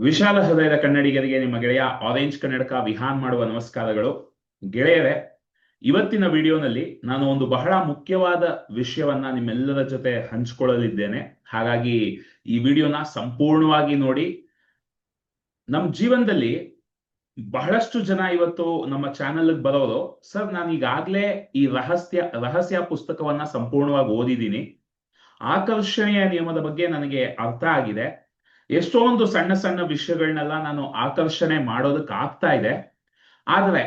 ವಿಶಾಲ ಹೃದಯದ ಕನ್ನಡಿಗರಿಗೆ ನಿಮ್ಮ ಗೆಳೆಯ ಆರೆಂಜ್ ಕನ್ನಡಕ ವಿಹಾನ್ ಮಾಡುವ ನಮಸ್ಕಾರಗಳು. ಗೆಳೆಯರೇ, ಇವತ್ತಿನ ವಿಡಿಯೋನಲ್ಲಿ ನಾನು ಒಂದು ಬಹಳ ಮುಖ್ಯವಾದ ವಿಷಯವನ್ನ ನಿಮ್ಮೆಲ್ಲರ ಜೊತೆ ಹಂಚಿಕೊಳ್ಳಲಿದ್ದೇನೆ. ಹಾಗಾಗಿ ಈ ವಿಡಿಯೋನ ಸಂಪೂರ್ಣವಾಗಿ ನೋಡಿ. ನಮ್ಮ ಜೀವನದಲ್ಲಿ ಬಹಳಷ್ಟು ಜನ ಇವತ್ತು ನಮ್ಮ ಚಾನೆಲ್ ಬರೋರು. ಸರ್, ನಾನು ಈಗಾಗ್ಲೇ ಈ ರಹಸ್ಯ ರಹಸ್ಯ ಪುಸ್ತಕವನ್ನ ಸಂಪೂರ್ಣವಾಗಿ ಓದಿದ್ದೀನಿ. ಆಕರ್ಷಣೆಯ ನಿಯಮದ ಬಗ್ಗೆ ನನಗೆ ಅರ್ಥ ಆಗಿದೆ. ಎಷ್ಟೊಂದು ಸಣ್ಣ ಸಣ್ಣ ವಿಷಯಗಳನ್ನೆಲ್ಲ ನಾನು ಆಕರ್ಷಣೆ ಮಾಡೋದಕ್ಕೆ ಆಗ್ತಾ ಇದೆ. ಆದರೆ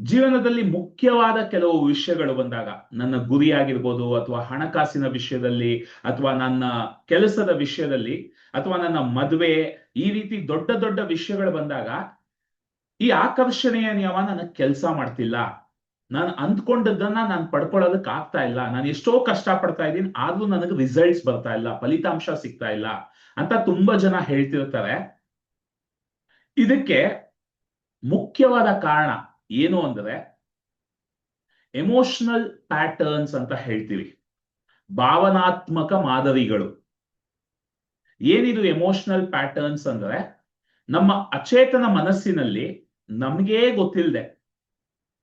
ಜೀವನದಲ್ಲಿ ಮುಖ್ಯವಾದ ಕೆಲವು ವಿಷಯಗಳು ಬಂದಾಗ, ನನ್ನ ಗುರಿ ಆಗಿರ್ಬೋದು ಅಥವಾ ಹಣಕಾಸಿನ ವಿಷಯದಲ್ಲಿ ಅಥವಾ ನನ್ನ ಕೆಲಸದ ವಿಷಯದಲ್ಲಿ ಅಥವಾ ನನ್ನ ಮದುವೆ, ಈ ರೀತಿ ದೊಡ್ಡ ದೊಡ್ಡ ವಿಷಯಗಳು ಬಂದಾಗ, ಈ ಆಕರ್ಷಣೆಯ ನಿಯಮ ನನಗೆ ಕೆಲಸ ಮಾಡ್ತಿಲ್ಲ. ನಾನು ಅಂದ್ಕೊಂಡದ್ದನ್ನ ನಾನು ಪಡ್ಕೊಳ್ಳೋದಕ್ಕೆ ಆಗ್ತಾ ಇಲ್ಲ. ನಾನು ಎಷ್ಟೋ ಕಷ್ಟ ಪಡ್ತಾ ಇದ್ದೀನಿ, ಆದ್ರೂ ನನಗೆ ರಿಸಲ್ಟ್ಸ್ ಬರ್ತಾ ಇಲ್ಲ, ಫಲಿತಾಂಶ ಸಿಗ್ತಾ ಇಲ್ಲ. ಅಂತ ತುಂಬಾ ಜನ ಹೇಳ್ತಿರ್ತಾರೆ. ಇದಕ್ಕೆ ಮುಖ್ಯವಾದ ಕಾರಣ ಏನು ಅಂದ್ರೆ ಎಮೋಷನಲ್ ಪ್ಯಾಟರ್ನ್ಸ್ ಅಂತ ಹೇಳ್ತೀವಿ. ಭಾವನಾತ್ಮಕ ಮಾದರಿಗಳು. ಏನಿದು ಎಮೋಷನಲ್ ಪ್ಯಾಟರ್ನ್ಸ್ ಅಂದ್ರೆ ನಮ್ಮ ಅಚೇತನ ಮನಸ್ಸಿನಲ್ಲಿ ನಮಗೇ ಗೊತ್ತಿಲ್ಲದೆ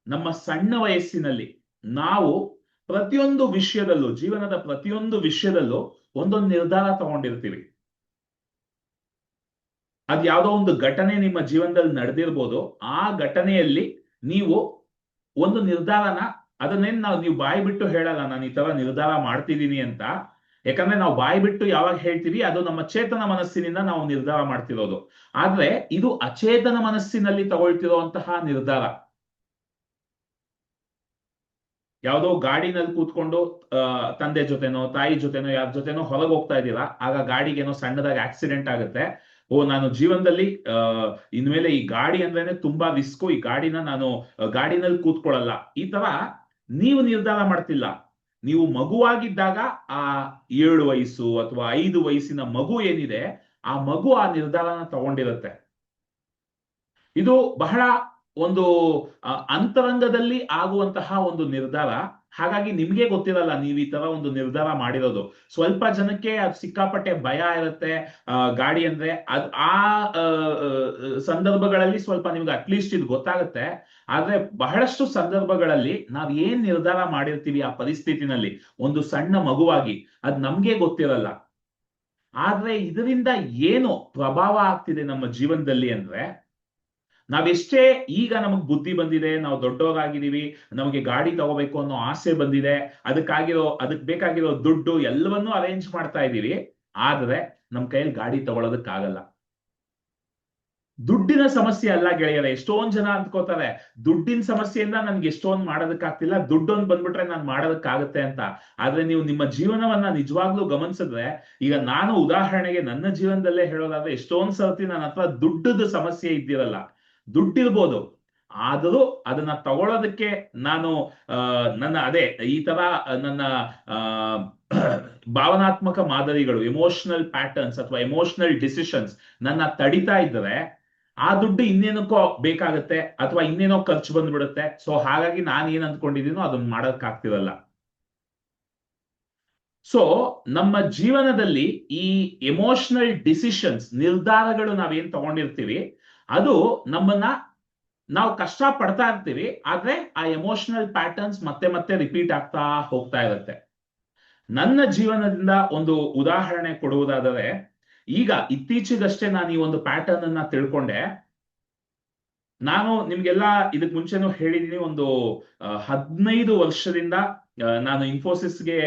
ನಮ್ಮ ಸಣ್ಣ ವಯಸ್ಸಿನಲ್ಲಿ ನಾವು ಪ್ರತಿಯೊಂದು ವಿಷಯದಲ್ಲೂ, ಜೀವನದ ಪ್ರತಿಯೊಂದು ವಿಷಯದಲ್ಲೂ ಒಂದೊಂದು ನಿರ್ಧಾರ ತಗೊಂಡಿರ್ತೀವಿ. ಅದ್ ಯಾವ್ದೋ ಒಂದು ಘಟನೆ ನಿಮ್ಮ ಜೀವನದಲ್ಲಿ ನಡೆದಿರ್ಬೋದು, ಆ ಘಟನೆಯಲ್ಲಿ ನೀವು ಒಂದು ನಿರ್ಧಾರನ, ಅದನ್ನೇನ್ ನಾವು, ನೀವು ಬಾಯಿ ಬಿಟ್ಟು ಹೇಳಲ್ಲ, ನಾನು ಈ ತರ ನಿರ್ಧಾರ ಮಾಡ್ತಿದ್ದೀನಿ ಅಂತ. ಯಾಕಂದ್ರೆ ನಾವು ಬಾಯಿ ಬಿಟ್ಟು ಯಾವಾಗ ಹೇಳ್ತೀವಿ, ಅದು ನಮ್ಮ ಚೇತನ ಮನಸ್ಸಿನಿಂದ ನಾವು ನಿರ್ಧಾರ ಮಾಡ್ತಿರೋದು. ಆದ್ರೆ ಇದು ಅಚೇತನ ಮನಸ್ಸಿನಲ್ಲಿ ತಗೊಳ್ತಿರುವಂತಹ ನಿರ್ಧಾರ. ಯಾವುದೋ ಗಾಡಿನಲ್ಲಿ ಕೂತ್ಕೊಂಡು ತಂದೆ ಜೊತೆನೋ, ತಾಯಿ ಜೊತೆನೋ, ಯಾರ ಜೊತೆನೋ ಹೊರಗೆ ಹೋಗ್ತಾ ಇದ್ದೀರಾ, ಆಗ ಗಾಡಿಗೇನೋ ಸಣ್ಣದಾಗಿ ಆಕ್ಸಿಡೆಂಟ್ ಆಗುತ್ತೆ. ಓ, ನಾನು ಜೀವನದಲ್ಲಿ ಅಹ್ ಇನ್ಮೇಲೆ ಈ ಗಾಡಿ ಅಂದ್ರೇನೆ ತುಂಬಾ ರಿಸ್ಕು ಈ ಗಾಡಿನ ನಾನು ಗಾಡಿನಲ್ಲಿ ಕೂತ್ಕೊಳ್ಳಲ್ಲ. ಈ ತರ ನೀವು ನಿರ್ಧಾರ ಮಾಡ್ತಿಲ್ಲ. ನೀವು ಮಗುವಾಗಿದ್ದಾಗ ಆ ಏಳು ವಯಸ್ಸು ಅಥವಾ ಐದು ವಯಸ್ಸಿನ ಮಗು ಏನಿದೆ, ಆ ಮಗು ಆ ನಿರ್ಧಾರನ ತಗೊಂಡಿರುತ್ತೆ. ಇದು ಬಹಳ ಒಂದು ಅಂತರಂಗದಲ್ಲಿ ಆಗುವಂತಹ ಒಂದು ನಿರ್ಧಾರ. ಹಾಗಾಗಿ ನಿಮ್ಗೆ ಗೊತ್ತಿರಲ್ಲ ನೀವು ಈ ತರ ಒಂದು ನಿರ್ಧಾರ ಮಾಡಿರೋದು. ಸ್ವಲ್ಪ ಜನಕ್ಕೆ ಅದು ಸಿಕ್ಕಾಪಟ್ಟೆ ಭಯ ಇರುತ್ತೆ. ಗಾಡಿ ಅಂದ್ರೆ ಅದ್ ಆ ಸಂದರ್ಭಗಳಲ್ಲಿ ಸ್ವಲ್ಪ ನಿಮ್ಗೆ ಅಟ್ಲೀಸ್ಟ್ ಇದು ಗೊತ್ತಾಗುತ್ತೆ. ಆದ್ರೆ ಬಹಳಷ್ಟು ಸಂದರ್ಭಗಳಲ್ಲಿ ನಾವ್ ಏನ್ ನಿರ್ಧಾರ ಮಾಡಿರ್ತೀವಿ ಆ ಪರಿಸ್ಥಿತಿನಲ್ಲಿ? ಒಂದು ಸಣ್ಣ ಮಗುವಾಗಿ. ಅದ್ ನಮ್ಗೆ ಗೊತ್ತಿರಲ್ಲ. ಆದ್ರೆ ಇದರಿಂದ ಏನು ಪ್ರಭಾವ ಆಗ್ತಿದೆ ನಮ್ಮ ಜೀವನದಲ್ಲಿ ಅಂದ್ರೆ ನಾವೆಷ್ಟೇ ಈಗ ನಮಗ್ ಬುದ್ಧಿ ಬಂದಿದೆ, ನಾವು ದೊಡ್ಡವಾಗಿದ್ದೀವಿ ನಮಗೆ ಗಾಡಿ ತಗೋಬೇಕು ಅನ್ನೋ ಆಸೆ ಬಂದಿದೆ, ಅದಕ್ಕಾಗಿರೋ, ಅದಕ್ ಬೇಕಾಗಿರೋ ದುಡ್ಡು ಎಲ್ಲವನ್ನೂ ಅರೇಂಜ್ ಮಾಡ್ತಾ ಇದ್ದೀವಿ, ಆದ್ರೆ ನಮ್ ಕೈಯಲ್ಲಿ ಗಾಡಿ ತಗೊಳೋದಕ್ಕಾಗಲ್ಲ. ದುಡ್ಡಿನ ಸಮಸ್ಯೆ ಅಲ್ಲ ಗೆಳೆಯರೆ, ಎಷ್ಟೊಂದ್ ಜನ ಅಂದ್ಕೋತಾರೆ, ದುಡ್ಡಿನ ಸಮಸ್ಯೆಯಿಂದ ನನ್ಗೆ ಎಷ್ಟೊಂದ್ ಮಾಡೋದಕ್ಕಾಗ್ತಿಲ್ಲ, ದುಡ್ಡೊಂದು ಬಂದ್ಬಿಟ್ರೆ ನಾನ್ ಮಾಡೋದಕ್ಕಾಗತ್ತೆ ಅಂತ. ಆದ್ರೆ ನೀವು ನಿಮ್ಮ ಜೀವನವನ್ನ ನಿಜವಾಗ್ಲೂ ಗಮನಿಸಿದ್ರೆ, ಈಗ ನಾನು ಉದಾಹರಣೆಗೆ ನನ್ನ ಜೀವನದಲ್ಲೇ ಹೇಳೋದಾದ್ರೆ, ಎಷ್ಟೊಂದ್ ಸರ್ತಿ ನನ್ನ ಹತ್ರ ದುಡ್ಡದ ಸಮಸ್ಯೆ ಇದ್ದಿರಲ್ಲ. ದುಡ್ಡಿರ್ಬೋದು. ಆದರೂ ಅದನ್ನ ತಗೊಳ್ಳೋದಕ್ಕೆ ನಾನು ನನ್ನ, ಅದೇ, ಈ ತರ ನನ್ನ ಭಾವನಾತ್ಮಕ ಮಾದರಿಗಳು ಎಮೋಷನಲ್ ಪ್ಯಾಟರ್ನ್ಸ್ ಅಥವಾ ಎಮೋಷನಲ್ ಡಿಸಿಷನ್ಸ್ ನನ್ನ ತಡಿತಾ ಇದ್ರೆ ಆ ದುಡ್ಡು ಇನ್ನೇನಕ್ಕೋ ಬೇಕಾಗತ್ತೆ ಅಥವಾ ಇನ್ನೇನೋ ಖರ್ಚು ಬಂದ್ಬಿಡುತ್ತೆ. ಸೊ ಹಾಗಾಗಿ ನಾನು ಏನ್ ಅಂದ್ಕೊಂಡಿದ್ದೀನೋ ಅದನ್ನ ಮಾಡೋಕ್ಕಾಗ್ತಿರಲ್ಲ. ಸೊ ನಮ್ಮ ಜೀವನದಲ್ಲಿ ಈ ಎಮೋಷನಲ್ ಡಿಸಿಷನ್ಸ್ ನಿರ್ಧಾರಗಳು ನಾವೇನ್ ತಗೊಂಡಿರ್ತೀವಿ ಅದು ನಮ್ಮನ್ನ ನಾವು ಕಷ್ಟ ಪಡ್ತಾ ಇರ್ತೀವಿ, ಆದ್ರೆ ಆ ಎಮೋಷನಲ್ ಪ್ಯಾಟರ್ನ್ಸ್ ಮತ್ತೆ ಮತ್ತೆ ರಿಪೀಟ್ ಆಗ್ತಾ ಹೋಗ್ತಾ ಇರುತ್ತೆ. ನನ್ನ ಜೀವನದಿಂದ ಒಂದು ಉದಾಹರಣೆ ಕೊಡುವುದಾದರೆ, ಈಗ ಇತ್ತೀಚೆಗಷ್ಟೇ ನಾನು ಈ ಒಂದು ಪ್ಯಾಟರ್ನ್ ಅನ್ನ ತಿಳ್ಕೊಂಡೆ. ನಾನು ನಿಮ್ಗೆಲ್ಲಾ ಇದಕ್ ಮುಂಚೆನೂ ಹೇಳಿದೀನಿ, ಒಂದು ಹದಿನೈದು ವರ್ಷದಿಂದ ನಾನು ಇನ್ಫೋಸಿಸ್ಗೆ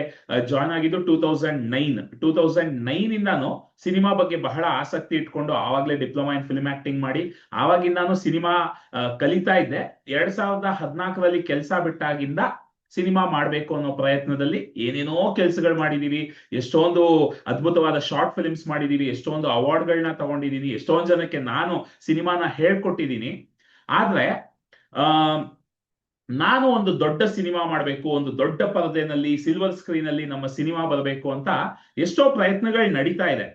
ಜಾಯ್ನ್ ಆಗಿದ್ದು two thousand nine two thousand nine ಇಂದಾನು cinema ಬಗ್ಗೆ ಬಹಳ ಆಸಕ್ತಿ ಇಟ್ಕೊಂಡು ಆವಾಗಲೇ ಡಿಪ್ಲೊಮಾ ಇನ್ ಫಿಲ್ಮ್ ಆಕ್ಟಿಂಗ್ ಮಾಡಿ, ಆವಾಗಿಂದಾನು ಸಿನಿಮಾ ಕಲಿತಾ ಇದ್ದೆ. ಎರಡ್ ಸಾವಿರದ ಹದಿನಾಲ್ಕರಲ್ಲಿ ಕೆಲಸ ಬಿಟ್ಟಾಗಿಂದ ಸಿನಿಮಾ ಮಾಡಬೇಕು ಅನ್ನೋ ಪ್ರಯತ್ನದಲ್ಲಿ ಏನೇನೋ ಕೆಲಸಗಳು ಮಾಡಿದೀವಿ. ಎಷ್ಟೊಂದು ಅದ್ಭುತವಾದ ಶಾರ್ಟ್ ಫಿಲ್ಮ್ಸ್ ಮಾಡಿದೀವಿ. ಎಷ್ಟೊಂದು ಅವಾರ್ಡ್ಗಳನ್ನ ತಗೊಂಡಿದೀನಿ. ಎಷ್ಟೊಂದು ಜನಕ್ಕೆ ನಾನು ಸಿನಿಮಾನ ಹೇಳ್ಕೊಟ್ಟಿದ್ದೀನಿ ಆದ್ರೆ, ಆ ನಾನು ಒಂದು ದೊಡ್ಡ ಸಿನಿಮಾ ಮಾಡಬೇಕು, ಒಂದು ದೊಡ್ಡ ಪರದೆನಲ್ಲಿ ಸಿಲ್ವರ್ ಸ್ಕ್ರೀನ್ ಅಲ್ಲಿ ನಮ್ಮ ಸಿನಿಮಾ ಬರಬೇಕು ಅಂತ ಎಷ್ಟೋ ಪ್ರಯತ್ನಗಳು ನಡೀತಾ ಇದೆ.